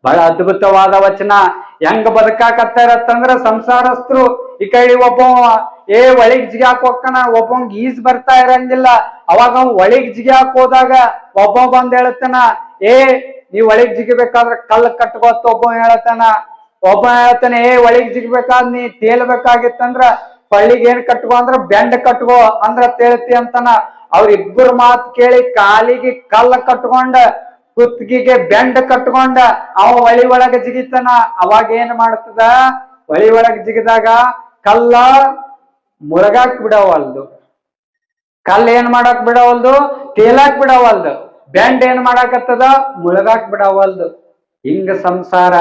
S1: ಬಹಳ ಅದ್ಭುತವಾದ ವಚನ. ಹೆಂಗ ಬದುಕಾಕತ್ತಾರತ್ತಂದ್ರ ಸಂಸಾರಸ್ತ್ರು ಈ ಕೈ ಒಬ್ಬ ಏ, ಒಳಗ್ ಜಿಗ್ಯಾಕ್ ಹೋಗ್ತಾನ ಒಬ್ಬಂಗ್ ಈಜ್ ಬರ್ತಾ ಇರಂಗಿಲ್ಲ. ಅವಾಗ ಅವ್ ಒಳಗ್ ಜಿಗ್ಯಾಕ್ ಹೋದಾಗ ಒಬ್ಬ ಬಂದ್ ಹೇಳ್ತಾನ, ಏ ನೀ ಒಳಗ್ ಜಿಗಿಬೇಕಾದ್ರ ಕಲ್ಲು ಕಟ್ಕೋತ ಒಬ್ಬ ಹೇಳ್ತಾನ. ಒಬ್ಬ ಹೇಳ್ತಾನೆ, ಏ, ಒಳಗ್ ಜಿಗ್ಬೇಕಾದ್ ನೀ ತೇಲ್ಬೇಕಾಗಿತ್ತಂದ್ರ ಪಳ್ಳಿಗೆ ಏನ್ ಕಟ್ಕೋ ಅಂದ್ರ ಬೆಂಡ್ ಕಟ್ಕೋ ಅಂದ್ರ ತೇಳ್ತಿ ಅಂತಾನ. ಅವ್ರಿಬ್ಬರ ಮಾತ್ ಕೇಳಿ ಕಾಲಿಗೆ ಕಲ್ಲ ಕಟ್ಕೊಂಡ, ಕುತ್ತಿಗೆಗೆ ಬೆಂಡ್ ಕಟ್ಕೊಂಡ, ಅವ ಹೊಳಿ ಒಳಗ ಜಿಗಿತಾನ. ಅವಾಗ ಏನ್ ಮಾಡ್ತದ? ಹೊಳಿ ಒಳಗ್ ಜಿಗಿದಾಗ ಕಲ್ಲ ಮುರಗಾಕ್ ಬಿಡವಲ್ದು. ಕಲ್ಲ ಏನ್ ಮಾಡಕ್ ಬಿಡವಲ್ದು? ತೇಲಾಕ್ ಬಿಡವಲ್ದು. ಬೆಂಡ್ ಏನ್ ಮಾಡಾಕತ್ತದ? ಮುಳಗಾಕ್ ಬಿಡವಲ್ದು. ಹಿಂಗ ಸಂಸಾರ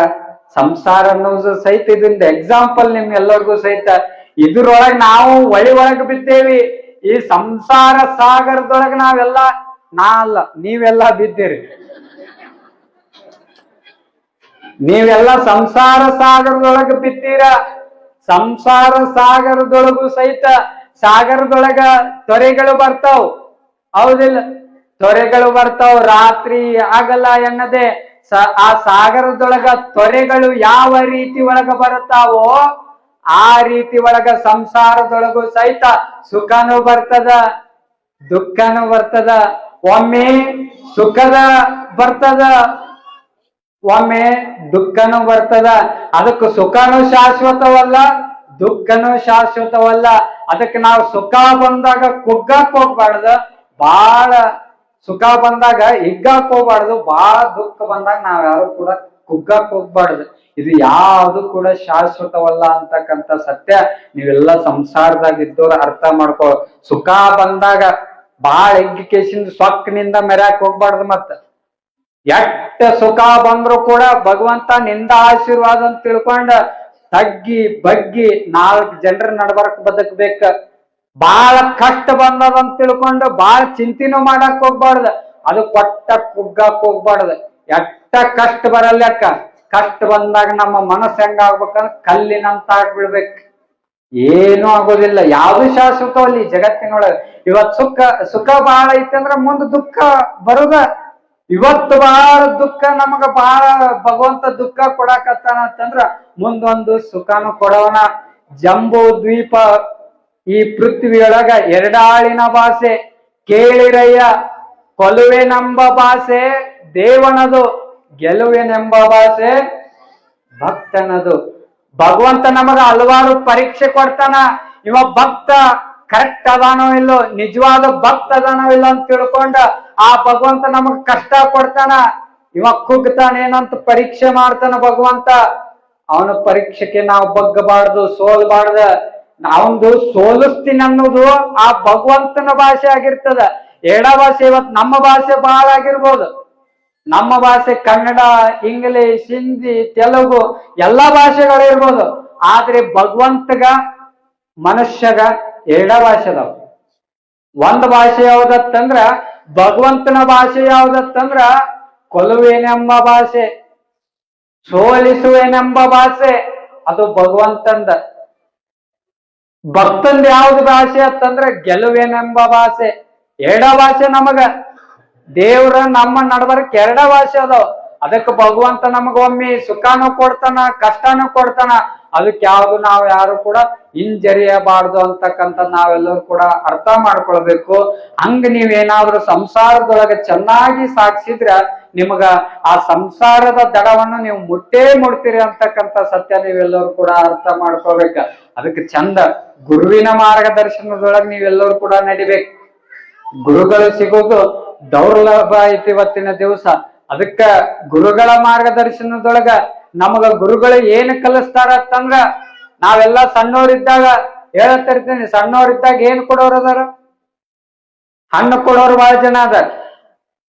S1: ಸಂಸಾರ ಅನ್ನೋದು ಸಹಿತ ಇದೊಂದು ಎಕ್ಸಾಂಪಲ್ ನಿಮ್ಗೆಲ್ಲರಿಗೂ ಸಹಿತ ಇದ್ರೊಳಗ್ ನಾವು ಒಳಿ ಒಳಗ್ ಬಿದ್ದೇವಿ. ಈ ಸಂಸಾರ ಸಾಗರದೊಳಗ ನಾವೆಲ್ಲ, ನಾ ಅಲ್ಲ, ನೀವೆಲ್ಲ ಬಿದ್ದೀರಿ. ನೀವೆಲ್ಲ ಸಂಸಾರ ಸಾಗರದೊಳಗ ಬಿದ್ದೀರ. ಸಂಸಾರ ಸಾಗರದೊಳಗೂ ಸಹಿತ ಸಾಗರದೊಳಗ ತೊರೆಗಳು ಬರ್ತಾವ್. ಹೌದಿಲ್ಲ? ತೊರೆಗಳು ಬರ್ತಾವ್, ರಾತ್ರಿ ಆಗಲ್ಲ ಎನ್ನದೆ. ಆ ಸಾಗರದೊಳಗ ತೊರೆಗಳು ಯಾವ ರೀತಿ ಒಳಗ ಬರುತ್ತಾವೋ ಆ ರೀತಿ ಒಳಗ ಸಂಸಾರದೊಳಗೂ ಸಹಿತ ಸುಖನೂ ಬರ್ತದ, ದುಃಖನೂ ಬರ್ತದ. ಒಮ್ಮೆ ಸುಖದ ಬರ್ತದ, ಒಮ್ಮೆ ದುಃಖನೂ ಬರ್ತದ. ಅದಕ್ಕೆ ಸುಖನೂ ಶಾಶ್ವತವಲ್ಲ, ದುಃಖನೂ ಶಾಶ್ವತವಲ್ಲ. ಅದಕ್ಕೆ ನಾವು ಸುಖ ಬಂದಾಗ ಕುಗ್ಗಕ್ ಹೋಗ್ಬಾರ್ದು. ಬಾಳ ಸುಖ ಬಂದಾಗ ಹಿಗ್ಗಕ್ ಹೋಗ್ಬಾರ್ದು. ಬಾಳ ದುಃಖ ಬಂದಾಗ ನಾವ್ ಯಾರು ಕೂಡ ಕುಗ್ಗಕ್ ಹೋಗ್ಬಾರ್ದು. ಇದು ಯಾವುದು ಕೂಡ ಶಾಶ್ವತವಲ್ಲ ಅಂತಕ್ಕಂಥ ಸತ್ಯ ನೀವೆಲ್ಲ ಸಂಸಾರದಾಗ ಇದ್ದವ್ರ ಅರ್ಥ ಮಾಡ್ಕೋ ಸುಖ ಬಂದಾಗ ಬಾಳ ಎಜುಕೇಶನ್ ಸೊಕ್ಕಿನಿಂದ ಮೆರ್ಯಾಕ್ ಹೋಗ್ಬಾರ್ದು ಮತ್ತ. ಎಷ್ಟ ಸುಖ ಬಂದ್ರು ಕೂಡ ಭಗವಂತ ನಿಂದ ಆಶೀರ್ವಾದ ಅಂತ ತಿಳ್ಕೊಂಡ ತಗ್ಗಿ ಬಗ್ಗಿ ನಾಲ್ಕು ಜನರ ನಡ್ಬರ್ಕ್ ಬದುಕ್ಬೇಕ. ಬಾಳ ಕಷ್ಟ ಬಂದದಂತ ತಿಳ್ಕೊಂಡು ಬಾಳ ಚಿಂತೆನೂ ಮಾಡಕ್ ಹೋಗ್ಬಾರ್ದು. ಅದು ಕೊಟ್ಟ ಕುಗ್ಗಕ್ ಹೋಗ್ಬಾರ್ದು. ಎಟ್ಟ ಕಷ್ಟ ಬರಲ್ಲಕ್ಕ ಕಷ್ಟ ಬಂದಾಗ ನಮ್ಮ ಮನಸ್ಸು ಹೆಂಗಾಗ್ಬೇಕಂದ್ರೆ ಕಲ್ಲಿನಂತ ಆಗ್ಬಿಡ್ಬೇಕು ಏನೂ ಆಗೋದಿಲ್ಲ. ಯಾವ್ದು ಶಾಶ್ವತವಲ್ಲ ಜಗತ್ತಿನೊಳಗೆ. ಇವತ್ ಸುಖ ಸುಖ ಬಹಳ ಐತಂದ್ರ ಮುಂದೆ ದುಃಖ ಬರುದ. ಇವತ್ತು ಬಹಳ ದುಃಖ, ನಮಗ ಬಹಳ ಭಗವಂತ ದುಃಖ ಕೊಡಾಕತ್ತಾನ ಅಂತಂದ್ರ ಮುಂದೊಂದು ಸುಖನು ಕೊಡೋಣ. ಜಂಬೂ ದ್ವೀಪ ಈ ಪೃಥ್ವಿಯೊಳಗ ಎರಡಾಳಿನ ಭಾಷೆ. ಕೇಳಿರಯ್ಯ, ಕೊಲುವೆನೆಂಬ ಭಾಷೆ ದೇವನದು. ಗೆಲುವೆನೆಂಬ ಭಾಷೆ ಭಕ್ತನದು. ಭಗವಂತ ನಮಗ ಹಲವಾರು ಪರೀಕ್ಷೆ ಕೊಡ್ತಾನ. ಇವ ಭಕ್ತ ಕರೆಕ್ಟ್ ಅದಾನೋ ಇಲ್ಲೋ, ನಿಜವಾದ ಭಕ್ತ ಅದಾನೋ ಇಲ್ಲ ಅಂತ ತಿಳ್ಕೊಂಡ ಆ ಭಗವಂತ ನಮಗ್ ಕಷ್ಟ ಕೊಡ್ತಾನ. ಇವ ಕುಗ್ತಾನೇನಂತ ಪರೀಕ್ಷೆ ಮಾಡ್ತಾನ ಭಗವಂತ. ಅವನ ಪರೀಕ್ಷೆಗೆ ನಾವು ಬಗ್ಗಬಾರ್ದು, ಸೋಲ್ಬಾರ್ದ. ನಾವೊಂದು ಸೋಲಿಸ್ತೀನಿ ಅನ್ನೋದು ಆ ಭಗವಂತನ ಭಾಷೆ ಆಗಿರ್ತದ. ಎಡ ಭಾಷೆ ಇವತ್ ನಮ್ಮ ಭಾಷೆ ಬಹಳ ಆಗಿರ್ಬೋದು. ನಮ್ಮ ಭಾಷೆ ಕನ್ನಡ, ಇಂಗ್ಲಿಷ್, ಹಿಂದಿ, ತೆಲುಗು ಎಲ್ಲಾ ಭಾಷೆಗಳು ಇರ್ಬೋದು. ಆದ್ರೆ ಭಗವಂತಗ, ಮನುಷ್ಯಗ ಎರಡ ಭಾಷೆ ಅದಾವ. ಒಂದ್ ಭಾಷೆ ಯಾವ್ದತ್ತಂದ್ರ, ಭಗವಂತನ ಭಾಷೆ ಯಾವ್ದತ್ತಂದ್ರ, ಕೊಲುವೇನೆಂಬ ಭಾಷೆ, ಸೋಲಿಸುವೆನೆಂಬ ಭಾಷೆ, ಅದು ಭಗವಂತಂದ. ಭಕ್ತಂದ ಯಾವ್ದು ಭಾಷೆ ಅಂತಂದ್ರ ಗೆಲುವೇನೆಂಬ ಭಾಷೆ. ಎರಡ ಭಾಷೆ ನಮಗ. ದೇವ್ರ ನಮ್ಮ ನಡ್ಬರ್ಕ್ ಎರಡ ಭಾಷೆ ಅದಾವ ಅದಕ್ಕೆ ಭಗವಂತ ನಮಗೊಮ್ಮೆ ಸುಖಾನು ಕೊಡ್ತಾನ, ಕಷ್ಟನೂ ಕೊಡ್ತಾನ. ಅದಕ್ಕೆ ಯಾವ್ದು ನಾವು ಯಾರು ಕೂಡ ಹಿಂಜರಿಯಬಾರ್ದು ಅಂತಕ್ಕಂಥ ನಾವೆಲ್ಲರೂ ಕೂಡ ಅರ್ಥ ಮಾಡ್ಕೊಳ್ಬೇಕು. ಹಂಗ ನೀವೇನಾದ್ರೂ ಸಂಸಾರದೊಳಗೆ ಚೆನ್ನಾಗಿ ಸಾಕ್ಸಿದ್ರ ನಿಮಗ ಆ ಸಂಸಾರದ ದಡವನ್ನು ನೀವು ಮುಟ್ಟೇ ಮುಡ್ತೀರಿ ಅಂತಕ್ಕಂಥ ಸತ್ಯ ನೀವೆಲ್ಲರೂ ಕೂಡ ಅರ್ಥ ಮಾಡ್ಕೊಬೇಕ ಅದಕ್ಕೆ ಚಂದ ಗುರುವಿನ ಮಾರ್ಗದರ್ಶನದೊಳಗೆ ನೀವೆಲ್ಲರೂ ಕೂಡ ನಡಿಬೇಕು. ಗುರುಗಳು ಸಿಗೋದು ದೌರ್ಲಭ ಐತಿ ಇವತ್ತಿನ ದಿವಸ. ಅದಕ್ಕ ಗುರುಗಳ ಮಾರ್ಗದರ್ಶನದೊಳಗ ನಮಗ ಗುರುಗಳು ಏನ್ ಕಲಿಸ್ತಾರ ಅಂತಂದ್ರ ನಾವೆಲ್ಲ ಸಣ್ಣವರಿದ್ದಾಗ ಹೇಳತ್ತಿರ್ತೀನಿ, ಸಣ್ಣವರಿದ್ದಾಗ ಏನ್ ಕೊಡೋರು ಅದಾರ? ಹಣ್ಣು ಕೊಡೋರು ಬಹಳ ಜನ ಅದಾರ.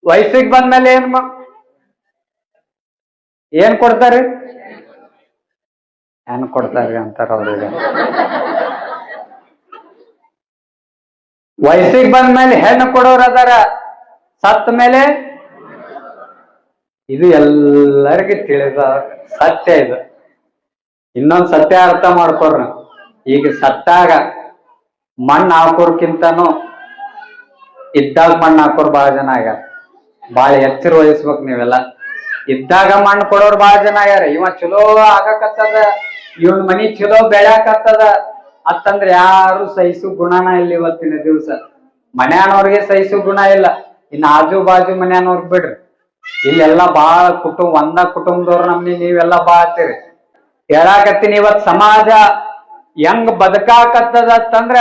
S1: ವಯಸ್ಸಿಗೆ ಬಂದ್ಮೇಲೆ ಏನ್ ಏನ್ ಕೊಡ್ತಾರಿ? ಏನ್ ಕೊಡ್ತಾರಿ ಅಂತಾರ ಅವ್ರಿಗೆ ವಯಸ್ಸಿಗೆ ಬಂದ್ಮೇಲೆ ಹೆಣ್ಣು ಕೊಡೋರು ಅದಾರ. ಸತ್ತ ಮೇಲೆ? ಇದು ಎಲ್ಲರಿಗೂ ತಿಳಿದ ಸತ್ಯ ಇದು. ಇನ್ನೊಂದು ಸತ್ಯ ಅರ್ಥ ಮಾಡ್ಕೊಡ್ರಿ ಈಗ ಸತ್ತಾಗ ಮಣ್ಣು ಹಾಕೋರ್ಕಿಂತನೂ ಇದ್ದಾಗ ಮಣ್ಣು ಹಾಕೋರ್ ಬಹಳ ಜನ ಆಗ್ಯಾರ. ಬಹಳ ಎಚ್ಚರ ವಹಿಸ್ಬೇಕು ನೀವೆಲ್ಲ. ಇದ್ದಾಗ ಮಣ್ಣು ಕೊಡೋರ್ ಬಹಳ ಜನ ಆಗ್ಯಾರ. ಇವ ಚಲೋ ಆಗಕತ್ತದ, ಇವನ್ ಮನಿ ಚಲೋ ಬೆಳ್ಯಾಕತ್ತದ. ಅತ್ತಂದ್ರೆ ಯಾರು ಸಹಿಸು ಗುಣನ ಇಲ್ಲ ಇವತ್ತಿನ ದಿವಸ. ಅನ್ನೋರಿಗೆ ಸಹಿಸು ಗುಣ ಇಲ್ಲ. ಇನ್ನ ಆಜು ಬಾಜು ಮನೆಯವ್ರ ಬಿಡ್ರಿ. ಇಲ್ಲೆಲ್ಲ ಬಾಳ ಕುಟುಂಬ, ಒಂದ ಕುಟುಂಬದವ್ರು ನಮ್ನಿ, ನೀವೆಲ್ಲ ಬಾಳ್ತೀರಿ ಹೇಳಾಕತ್ತೀನಿ ಇವತ್ ಸಮಾಜ ಹೆಂಗ್ ಬದುಕಾಕತ್ತದ ಅಂತಂದ್ರ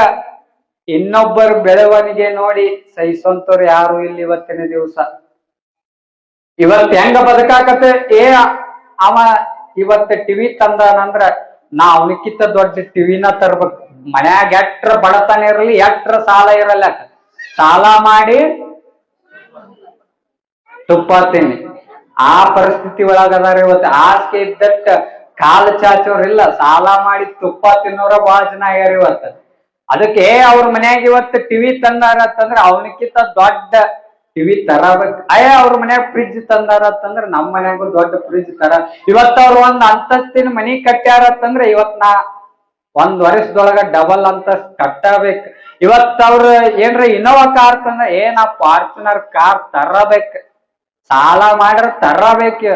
S1: ಇನ್ನೊಬ್ಬರ ಬೆಳವಣಿಗೆ ನೋಡಿ ಸಹಿಸೋಂತವ್ರು ಯಾರು ಇಲ್ಲಿ ಇವತ್ತಿನ ದಿವಸ. ಇವತ್ ಹೆಂಗ ಬದುಕಾಕತ್ತ? ಏ, ಅವ ಇವತ್ತ ಟಿವಿ ತಂದಾನಂದ್ರ ನಾ ಅವನಕ್ಕಿಂತ ದೊಡ್ಡ ಟಿವಿನ ತರ್ಬೇಕು. ಮನ್ಯಾಗ ಎಟ್ರ ಬಡತನ ಇರಲಿ, ಎಟ್ರ ಸಾಲ ಇರಲ್ಲ ಸಾಲ ಮಾಡಿ ತುಪ್ಪ ತಿನ್ನಿ ಆ ಪರಿಸ್ಥಿತಿ ಒಳಗದಾರ ಇವತ್ತು. ಆಸೆ ಇದ್ದಟ್ಟ ಕಾಲು ಚಾಚೋರಿಲ್ಲ. ಸಾಲ ಮಾಡಿ ತುಪ್ಪ ತಿನ್ನೋರ ಬಹಳ ಜನ ಆಗ್ಯಾರ ಇವತ್ತು. ಅದಕ್ಕೆ ಅವ್ರ ಮನ್ಯಾಗ ಇವತ್ತು ಟಿವಿ ತಂದಾರ ಅಂತಂದ್ರೆ ಅವನಕ್ಕಿಂತ ದೊಡ್ಡ ಟಿವಿ ತರಬೇಕು. ಅಯ್ಯ, ಅವ್ರ ಮನ್ಯಾಗ ಫ್ರಿಜ್ ತಂದಾರ ಅಂತಂದ್ರೆ ನಮ್ಮ ಮನ್ಯಾಗೂ ದೊಡ್ಡ ಫ್ರಿಜ್ ತರ. ಇವತ್ತ ಅವ್ರ ಒಂದ್ ಅಂತಸ್ತಿನ ಮನಿ ಕಟ್ಟ್ಯಾರ ಅಂತಂದ್ರೆ ಇವತ್ ನಾ ಒಂದ್ ವರ್ಷದೊಳಗ ಡಬಲ್ ಅಂತ ಕಟ್ಟಬೇಕ. ಇವತ್ ಅವ್ರ ಏನ್ರ ಇನೋವಾ ಕಾರ್ ತಂದ, ಏನ ಫಾರ್ಚುನರ್ ಕಾರ್ ತರಬೇಕು ಸಾಲ ಮಾಡ್ರ ತರಬೇಕು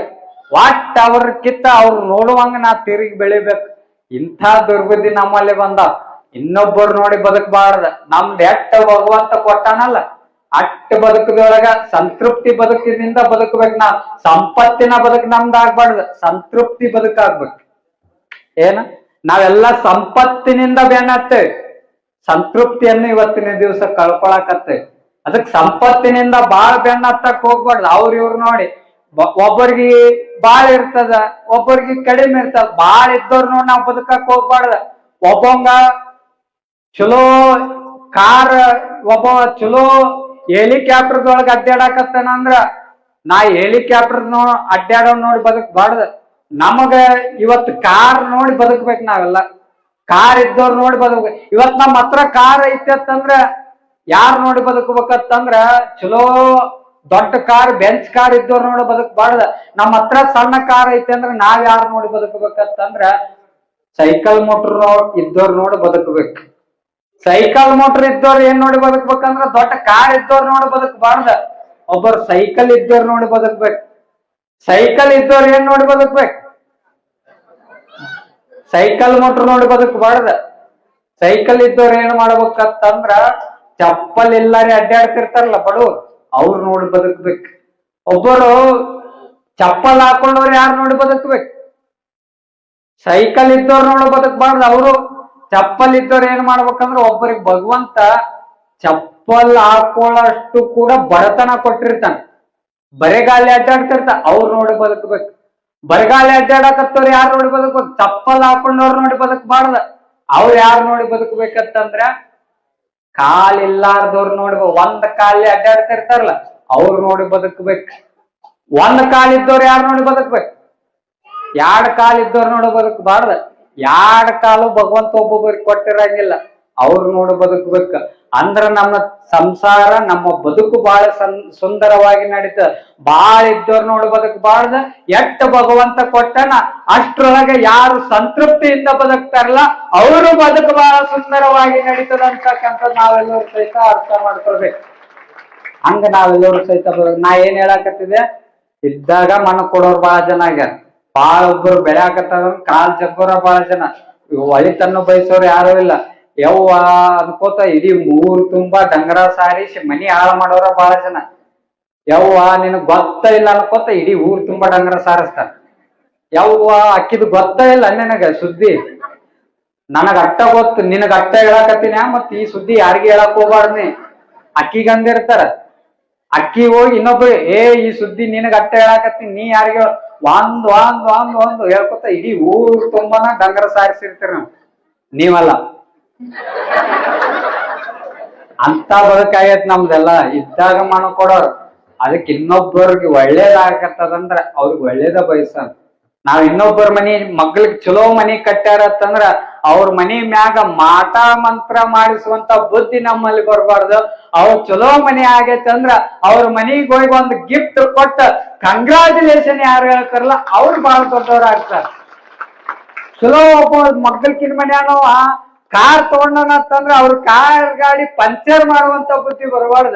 S1: ಅವ್ರ ಕಿತ್ತ ಅವ್ರ ನೋಡುವಂಗ ನಾ ತಿರುಗಿ ಬೆಳಿಬೇಕು. ಇಂಥ ದುರ್ಬುದ್ಧಿ ನಮ್ಮಲ್ಲಿ ಬಂದ. ಇನ್ನೊಬ್ಬರು ನೋಡಿ ಬದುಕಬಾರ್ದ. ನಮ್ದು ಎಟ್ಟ ಭಗವಂತ ಕೊಟ್ಟಾನಲ್ಲ. ಅಟ್ಟ ಬದುಕದೊಳಗ ಸಂತೃಪ್ತಿ ಬದುಕಿನಿಂದ ಬದುಕಬೇಕು ನಾ. ಸಂಪತ್ತಿನ ಬದುಕು ನಮ್ದು ಆಗ್ಬಾರ್ದು. ಸಂತೃಪ್ತಿ ಬದುಕಾಗ್ಬೇಕು. ಏನ? ನಾವೆಲ್ಲ ಸಂಪತ್ತಿನಿಂದ ಬೆನ್ನತ್ತೇವೆ ಸಂತೃಪ್ತಿಯನ್ನು ಇವತ್ತಿನ ದಿವಸ ಕಳ್ಕೊಳಕತ್ತೇವೆ. ಅದಕ್ಕೆ ಸಂಪತ್ತಿನಿಂದ ಬಾಳ ಹತ್ತಕ್ ಹೋಗ್ಬಾರ್ದು. ಅವ್ರ ಇವ್ರು ನೋಡಿ ಒಬ್ಬರಿಗೆ ಬಾಳ ಇರ್ತದ, ಒಬ್ಬರಿಗೆ ಕಡಿಮೆ ಇರ್ತದ ಬಾಳ ಇದ್ದವ್ರು ನೋಡಿ ನಾವ್ ಬದುಕಕ್ ಹೋಗ್ಬಾರ್ದ. ಒಬ್ಬಂಗ ಚಲೋ ಕಾರ್, ಒಬ್ಬ ಚಲೋ ಹೆಲಿಕಾಪ್ಟರ್ದೊಳಗ ಅಡ್ಡಾಡಕತ್ತಾನ ಅಂದ್ರ, ನಾ ಹೆಲಿಕಾಪ್ಟರ್ ನೋ ಅಡ್ಡಾಡೋ ನೋಡಿ ಬದುಕ್ಬಾರ್ದ. ನಮಗ ಇವತ್ತು ಕಾರ್ ನೋಡಿ ಬದುಕ್ಬೇಕು ನಾವೆಲ್ಲ. ಕಾರ್ ಇದ್ದವ್ರು ನೋಡಿ ಬದುಕ್ಬೇಕು. ಇವತ್ ನಮ್ಮ ಹತ್ರ ಕಾರ್ ಐತಿ ಅಂತಂದ್ರ ಯಾರ್ ನೋಡಿ ಬದುಕ್ಬೇಕಂತಂದ್ರ ಚಲೋ ದೊಡ್ಡ ಕಾರ್, ಬೆಂಚ್ ಕಾರ್ ಇದ್ದವ್ರು ನೋಡಿ ಬದುಕಬಾರ್ದ ನಮ್ಮ ಹತ್ರ ಸಣ್ಣ ಕಾರ್ ಐತಿ ಅಂದ್ರ ನಾವ್ ಯಾರು ನೋಡಿ ಬದುಕಬೇಕಂತಂದ್ರ ಸೈಕಲ್ ಮೋಟರ್ ಇದ್ದವ್ರು ನೋಡಿ ಬದುಕಬೇಕು. ಸೈಕಲ್ ಮೋಟರ್ ಇದ್ದವ್ರು ಏನ್ ನೋಡಿ ಬದುಕ್ಬೇಕಂದ್ರ ದೊಡ್ಡ ಕಾರ್ ಇದ್ದವ್ರು ನೋಡಿ ಬದುಕಬಾರ್ದ ಒಬ್ಬರು ಸೈಕಲ್ ಇದ್ದವ್ರು ನೋಡಿ ಬದುಕ್ಬೇಕು. ಸೈಕಲ್ ಇದ್ದವ್ರು ಏನ್ ನೋಡಿ ಬದುಕ್ಬೇಕು? ಸೈಕಲ್ ಮೋಟ್ರ್ ನೋಡಿ ಬದುಕಬಾರ್ದ. ಸೈಕಲ್ ಇದ್ದವ್ರು ಏನ್ ಮಾಡ್ಬೇಕಂತಂದ್ರ ಚಪ್ಪಲ್ ಎಲ್ಲಾರಿ ಅಡ್ಡಾಡ್ತಿರ್ತಾರಲ್ಲ ಬಡವ್ರು ಅವ್ರು ನೋಡಿ ಬದುಕ್ಬೇಕು. ಒಬ್ಬರು ಚಪ್ಪಲ್ ಹಾಕೊಂಡವ್ರು ಯಾರು ನೋಡಿ ಬದುಕ್ಬೇಕು? ಸೈಕಲ್ ಇದ್ದವ್ರು ಬದುಕ್ ಬದುಕಬಾರ್ದು ಅವರು. ಚಪ್ಪಲ್ ಇದ್ದವ್ರು ಏನ್ ಮಾಡ್ಬೇಕಂದ್ರೆ ಒಬ್ಬರಿಗೆ ಭಗವಂತ ಚಪ್ಪಲ್ ಹಾಕೊಳ್ಳಷ್ಟು ಕೂಡ ಬಡತನ ಕೊಟ್ಟಿರ್ತಾನ. ಬರೆಗಾಲಿ ಅಡ್ಡಾಡ್ತಿರ್ತ, ಅವ್ರು ನೋಡಿ ಬದುಕ್ಬೇಕು. ಬರಗಾಲ ಅಡ್ಡಾಡಕತ್ತವ್ರು ಯಾರು ನೋಡಿ ಬದುಕ್ಬೇಕು? ಚಪ್ಪಲ್ ಹಾಕೊಂಡವ್ರು ನೋಡಿ ಬದುಕಬಾರ್ದ. ಅವ್ರು ಯಾರು ನೋಡಿ ಬದುಕಬೇಕಂತಂದ್ರ ಕಾಲ್ ನೋಡಿ ಒಂದ್ ಕಾಲಿ ಅಡ್ಡಾಡ್ತಿರ್ತಾರಲ್ಲ, ಅವ್ರು ನೋಡಿ ಬದುಕಬೇಕು. ಒಂದ್ ಕಾಲ್ ಇದ್ದವ್ರು ಯಾರು ನೋಡಿ ಬದುಕಬೇಕು? ಎರಡ್ ಕಾಲ್ ಇದ್ದವ್ರು ಬದುಕ್ ಬದುಕಬಾರ್ದ. ಎರಡ್ ಕಾಲು ಭಗವಂತ ಒಬ್ಬೊಬ್ಬರಿಗೆ ಕೊಟ್ಟಿರಂಗಿಲ್ಲ, ಅವ್ರು ನೋಡಿ ಬದುಕ್ಬೇಕ. ಅಂದ್ರ ನಮ್ಮ ಸಂಸಾರ ನಮ್ಮ ಬದುಕು ಬಹಳ ಸುಂದರವಾಗಿ ನಡೀತ. ಬಾಳ ಇದ್ದವ್ರು ನೋಡು ಬದುಕಬಾರ್ದ. ಎಷ್ಟ ಭಗವಂತ ಕೊಟ್ಟನ, ಅಷ್ಟ್ರೊಳಗೆ ಯಾರು ಸಂತೃಪ್ತಿಯಿಂದ ಬದುಕ್ತಾರಲ್ಲ, ಅವರು ಬದುಕು ಬಹಳ ಸುಂದರವಾಗಿ ನಡೀತದ ಅಂತಕ್ಕಂಥ ನಾವೆಲ್ಲರೂ ಸಹಿತ ಅರ್ಥ ಮಾಡ್ಕೊಳ್ಬೇಕು. ಹಂಗ ನಾವೆಲ್ಲರೂ ಸಹಿತ ಬದುಕ್, ನಾ ಏನ್ ಹೇಳಕತ್ತಿದೆ ಇದ್ದಾಗ ಮನ ಕೊಡೋರು ಬಹಳ ಜನ ಆಗ್ಯಾರ. ಬಾಳ ಒಬ್ಬರು ಬೆಳ್ಯಾಕತ್ತಾರ ಕಾಲ್ ಜಗ್ಗೋರ ಬಹಳ ಜನ. ಒಳಿತನ್ನು ಬಯಸೋರು ಯಾರು ಇಲ್ಲ. ಯವ್ವ ಅನ್ಕೋತ ಇಡೀ ಊರ್ ತುಂಬಾ ಡಂಗರ ಸಾರಿಸಿ ಮನಿ ಹಾಳು ಮಾಡೋರ ಬಹಳ ಜನ. ಯವ್ವ ನಿನಗ್ ಗೊತ್ತ ಇಲ್ಲ ಅನ್ಕೋತ ಇಡೀ ಊರ್ ತುಂಬಾ ಡಂಗರ ಸಾರಿಸ್ತಾರ. ಯವ್ವ ಅಕ್ಕಿದ್ ಗೊತ್ತ ಇಲ್ಲ ನಿನಗ ಸುದ್ದಿ. ನನಗ ಅಟ್ಟ ಗೊತ್ತು, ನಿನಗ ಅಟ್ಟ ಹೇಳಾಕತ್ತೀನಿ ಮತ್ ಈ ಸುದ್ದಿ ಯಾರಿಗೂ ಹೇಳಕ್ ಹೋಗ್ಬಾರ್ದಿ ಅಕ್ಕಿಗಂದಿರ್ತಾರ. ಅಕ್ಕಿ ಹೋಗಿ ಇನ್ನೊಬ್ರು, ಏ, ಈ ಸುದ್ದಿ ನಿನಗ ಅಟ್ಟ ಹೇಳಾಕತ್ತೀನಿ, ನೀ ಯಾರಿಗ ಒಂದ್ ಒಂದ್ ಒಂದ್ ಒಂದ್, ಹೇಳ್ಕೊತ ಇಡೀ ಊರ್ ತುಂಬಾನ ಡಂಗರ ಸಾರಿಸಿರ್ತೀರ ನೀವು. ನೀವಲ್ಲ. ಅಂತ ಬದುಕಾಗೈತ್ ನಮ್ದೆಲ್ಲ. ಇದ್ದಾಗ ಮನ ಕೊಡೋರು. ಅದಕ್ಕೆ ಇನ್ನೊಬ್ಬರಿಗೆ ಒಳ್ಳೇದಾಗತ್ತದಂದ್ರ ಅವ್ರಿಗೆ ಒಳ್ಳೇದ ಬಯಸ ನಾವ್ ಇನ್ನೊಬ್ಬರ ಮನಿ, ಮಗ್ಳಿಗೆ ಚಲೋ ಮನಿ ಕಟ್ಟ್ಯಾರತ್ತಂದ್ರ ಅವ್ರ ಮನಿ ಮ್ಯಾಗ ಮಾಟ ಮಂತ್ರ ಮಾಡಿಸುವಂತ ಬುದ್ಧಿ ನಮ್ಮಲ್ಲಿ ಬರ್ಬಾರ್ದು. ಅವ್ರ ಚಲೋ ಮನಿ ಆಗೈತಂದ್ರ ಅವ್ರ ಮನಿಗೆ ಹೋಗಿ ಒಂದು ಗಿಫ್ಟ್ ಕೊಟ್ಟ ಕಂಗ್ರಾಚುಲೇಷನ್ ಯಾರು ಹೇಳ್ತಾರಲ್ಲ, ಅವ್ರು ಬಹಳ ದೊಡ್ಡವ್ರ ಆಗ್ತಾರ ಚಲೋ ಒಬ್ಬ ಮಗ್ಳಕಿನ ಮನ್ಯಾನೋ ಕಾರ್ ತಗೊಂಡನಂತಂದ್ರ ಅವ್ರ ಕಾರ್ ಗಾಡಿ ಪಂಚರ್ ಮಾಡುವಂತ ಬುದ್ಧಿ ಬರಬಾರ್ದ.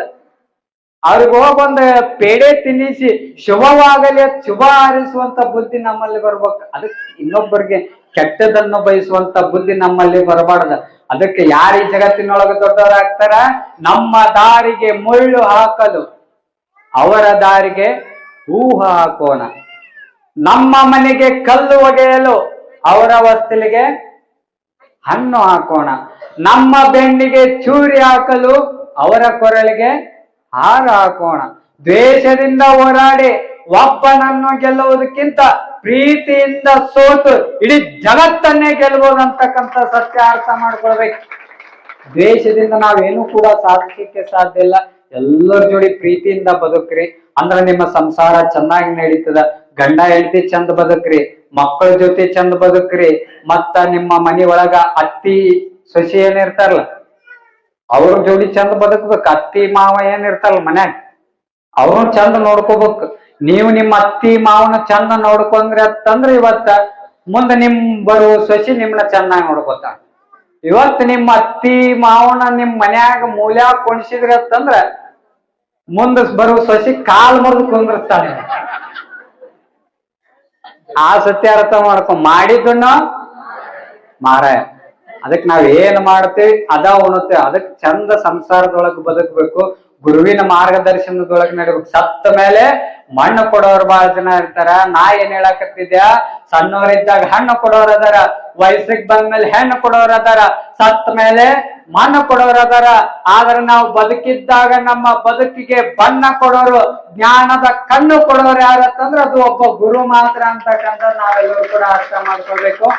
S1: ಅವ್ರಿಗೆ ಹೋಗ್ ಒಂದ್ ಪೇಡೆ ತಿನ್ನಿಸಿ, ಶುಭವಾಗಲಿ, ಶುಭ ಆರಿಸುವಂತ ಬುದ್ಧಿ ನಮ್ಮಲ್ಲಿ ಬರ್ಬೇಕು. ಅದಕ್ಕೆ ಇನ್ನೊಬ್ಬರಿಗೆ ಕೆಟ್ಟದನ್ನು ಬಯಸುವಂತ ಬುದ್ಧಿ ನಮ್ಮಲ್ಲಿ ಬರಬಾರ್ದ. ಅದಕ್ಕೆ ಯಾರು ಈ ಜಗತ್ತಿನೊಳಗ ದೊಡ್ಡವರಾಗ್ತಾರ? ನಮ್ಮ ದಾರಿಗೆ ಮುಳ್ಳು ಹಾಕಲು. ಅವರ ದಾರಿಗೆ ಊಹ ಹಾಕೋಣ. ನಮ್ಮ ಮನೆಗೆ ಕಲ್ಲು ಒಗೆಯಲು, ಅವರ ವಸ್ತಲಿಗೆ ಹಣ್ಣು ಹಾಕೋಣ. ನಮ್ಮ ಬೆನ್ನಿಗೆ ಚೂರಿ ಹಾಕಲು ಅವರ ಕೊರಳಿಗೆ ಹಾರ ಹಾಕೋಣ. ದ್ವೇಷದಿಂದ ಹೋರಾಡಿ ಒಬ್ಬನನ್ನು ಗೆಲ್ಲುವುದಕ್ಕಿಂತ ಪ್ರೀತಿಯಿಂದ ಸೋತು ಇಡೀ ಜಗತ್ತನ್ನೇ ಗೆಲ್ಬಹುದು ಅಂತಕ್ಕಂಥ ಸತ್ಯ ಅರ್ಥ ಮಾಡ್ಕೊಳ್ಬೇಕು. ದ್ವೇಷದಿಂದ ನಾವೇನು ಕೂಡ ಸಾಧಿಸಲಿಕ್ಕೆ ಸಾಧ್ಯ ಇಲ್ಲ. ಎಲ್ಲರ ಜೋಡಿ ಪ್ರೀತಿಯಿಂದ ಬದುಕ್ರಿ. ಅಂದ್ರ ನಿಮ್ಮ ಸಂಸಾರ ಚೆನ್ನಾಗಿ ನಡೀತದ. ಗಂಡ ಹೆಂಡತಿ ಚಂದ ಬದುಕ್ರಿ. ಮಕ್ಕಳ ಜೊತೆ ಚಂದ ಬದುಕ್ರಿ, ಮತ್ತ ನಿಮ್ಮ ಮನಿ ಒಳಗ ಅತ್ತಿ, ಸೊಸಿ ಏನಿರ್ತಾರಲ್ಲ ಅವ್ರ ಜೋಡಿ ಚಂದ ಬದುಕ್ಬೇಕು. ಅತ್ತಿ, ಮಾವ ಏನಿರ್ತಾರಲ್ಲ ಮನ್ಯಾಗ, ಅವ್ರನ್ನ ಚಂದ ನೋಡ್ಕೋಬೇಕು. ನೀವು ನಿಮ್ಮ ಅತ್ತಿ ಮಾವನ ಚಂದ ನೋಡ್ಕೊಂಡ್ರಿ ಅಂತಂದ್ರ ಇವತ್ತ ಮುಂದ ನಿಮ್ ಬರು ಸೊಸಿ ನಿಮ್ನ ಚೆನ್ನಾಗಿ ನೋಡ್ಕೋತಾರ ಇವತ್ತು ನಿಮ್ಮ ಅತ್ತಿ ಮಾವನ ನಿಮ್ ಮನ್ಯಾಗ ಮೂಲ್ಯಾಗ ಕೊಣಿಸಿದ್ರಿ ಅಂತಂದ್ರ ಮುಂದ ಬರುವ ಸೊಸಿ ಕಾಲ್ ಮುರಿದು ಕುಂದಿರ್ತಾಳೆ ಆ ಸತ್ಯ ಅರ್ಥ ಮಾಡ್ಕೊ ಮಾಡಿದ್ದನ್ನ ಮಾರಾಯ. ಅದಕ್ ನಾವ್ ಏನ್ ಮಾಡ್ತೇವಿ, ಅದ ಉಣತೆ ಅದಕ್ ಚಂದ ಸಂಸಾರದೊಳಗ್ ಬದುಕ್ಬೇಕು. ಗುರುವಿನ ಮಾರ್ಗದರ್ಶನದೊಳಗೆ ನಡಿಬೇಕು. ಸತ್ತ ಮೇಲೆ ಮಣ್ಣು ಕೊಡೋರು ಬಾಳ ಜನ ಇರ್ತಾರ. ನಾ ಏನ್ ಹೇಳಕತ್ತಿದ್ಯಾ? ಸಣ್ಣವರಿದ್ದಾಗ ಹಣ್ಣು ಕೊಡೋರ್ ಅದಾರ. ವಯಸ್ಸಿಗೆ ಬಂದ್ಮೇಲೆ ಹೆಣ್ಣು ಕೊಡೋರ್ ಅದಾರ. ಸತ್ತ ಮೇಲೆ ಮಣ್ಣು ಕೊಡೋರ್ ಅದಾರ. ಆದ್ರೆ ನಾವು ಬದುಕಿದ್ದಾಗ ನಮ್ಮ ಬದುಕಿಗೆ ಬಣ್ಣ ಕೊಡೋರು, ಜ್ಞಾನದ ಕಣ್ಣು ಕೊಡೋರು ಯಾರತ್ತಂದ್ರ ಅದು ಒಬ್ಬ ಗುರು ಮಾತ್ರ ಅಂತಕ್ಕಂಥ ನಾವೆಲ್ಲರೂ ಕೂಡ ಅರ್ಥ ಮಾಡ್ಕೊಳ್ಬೇಕು.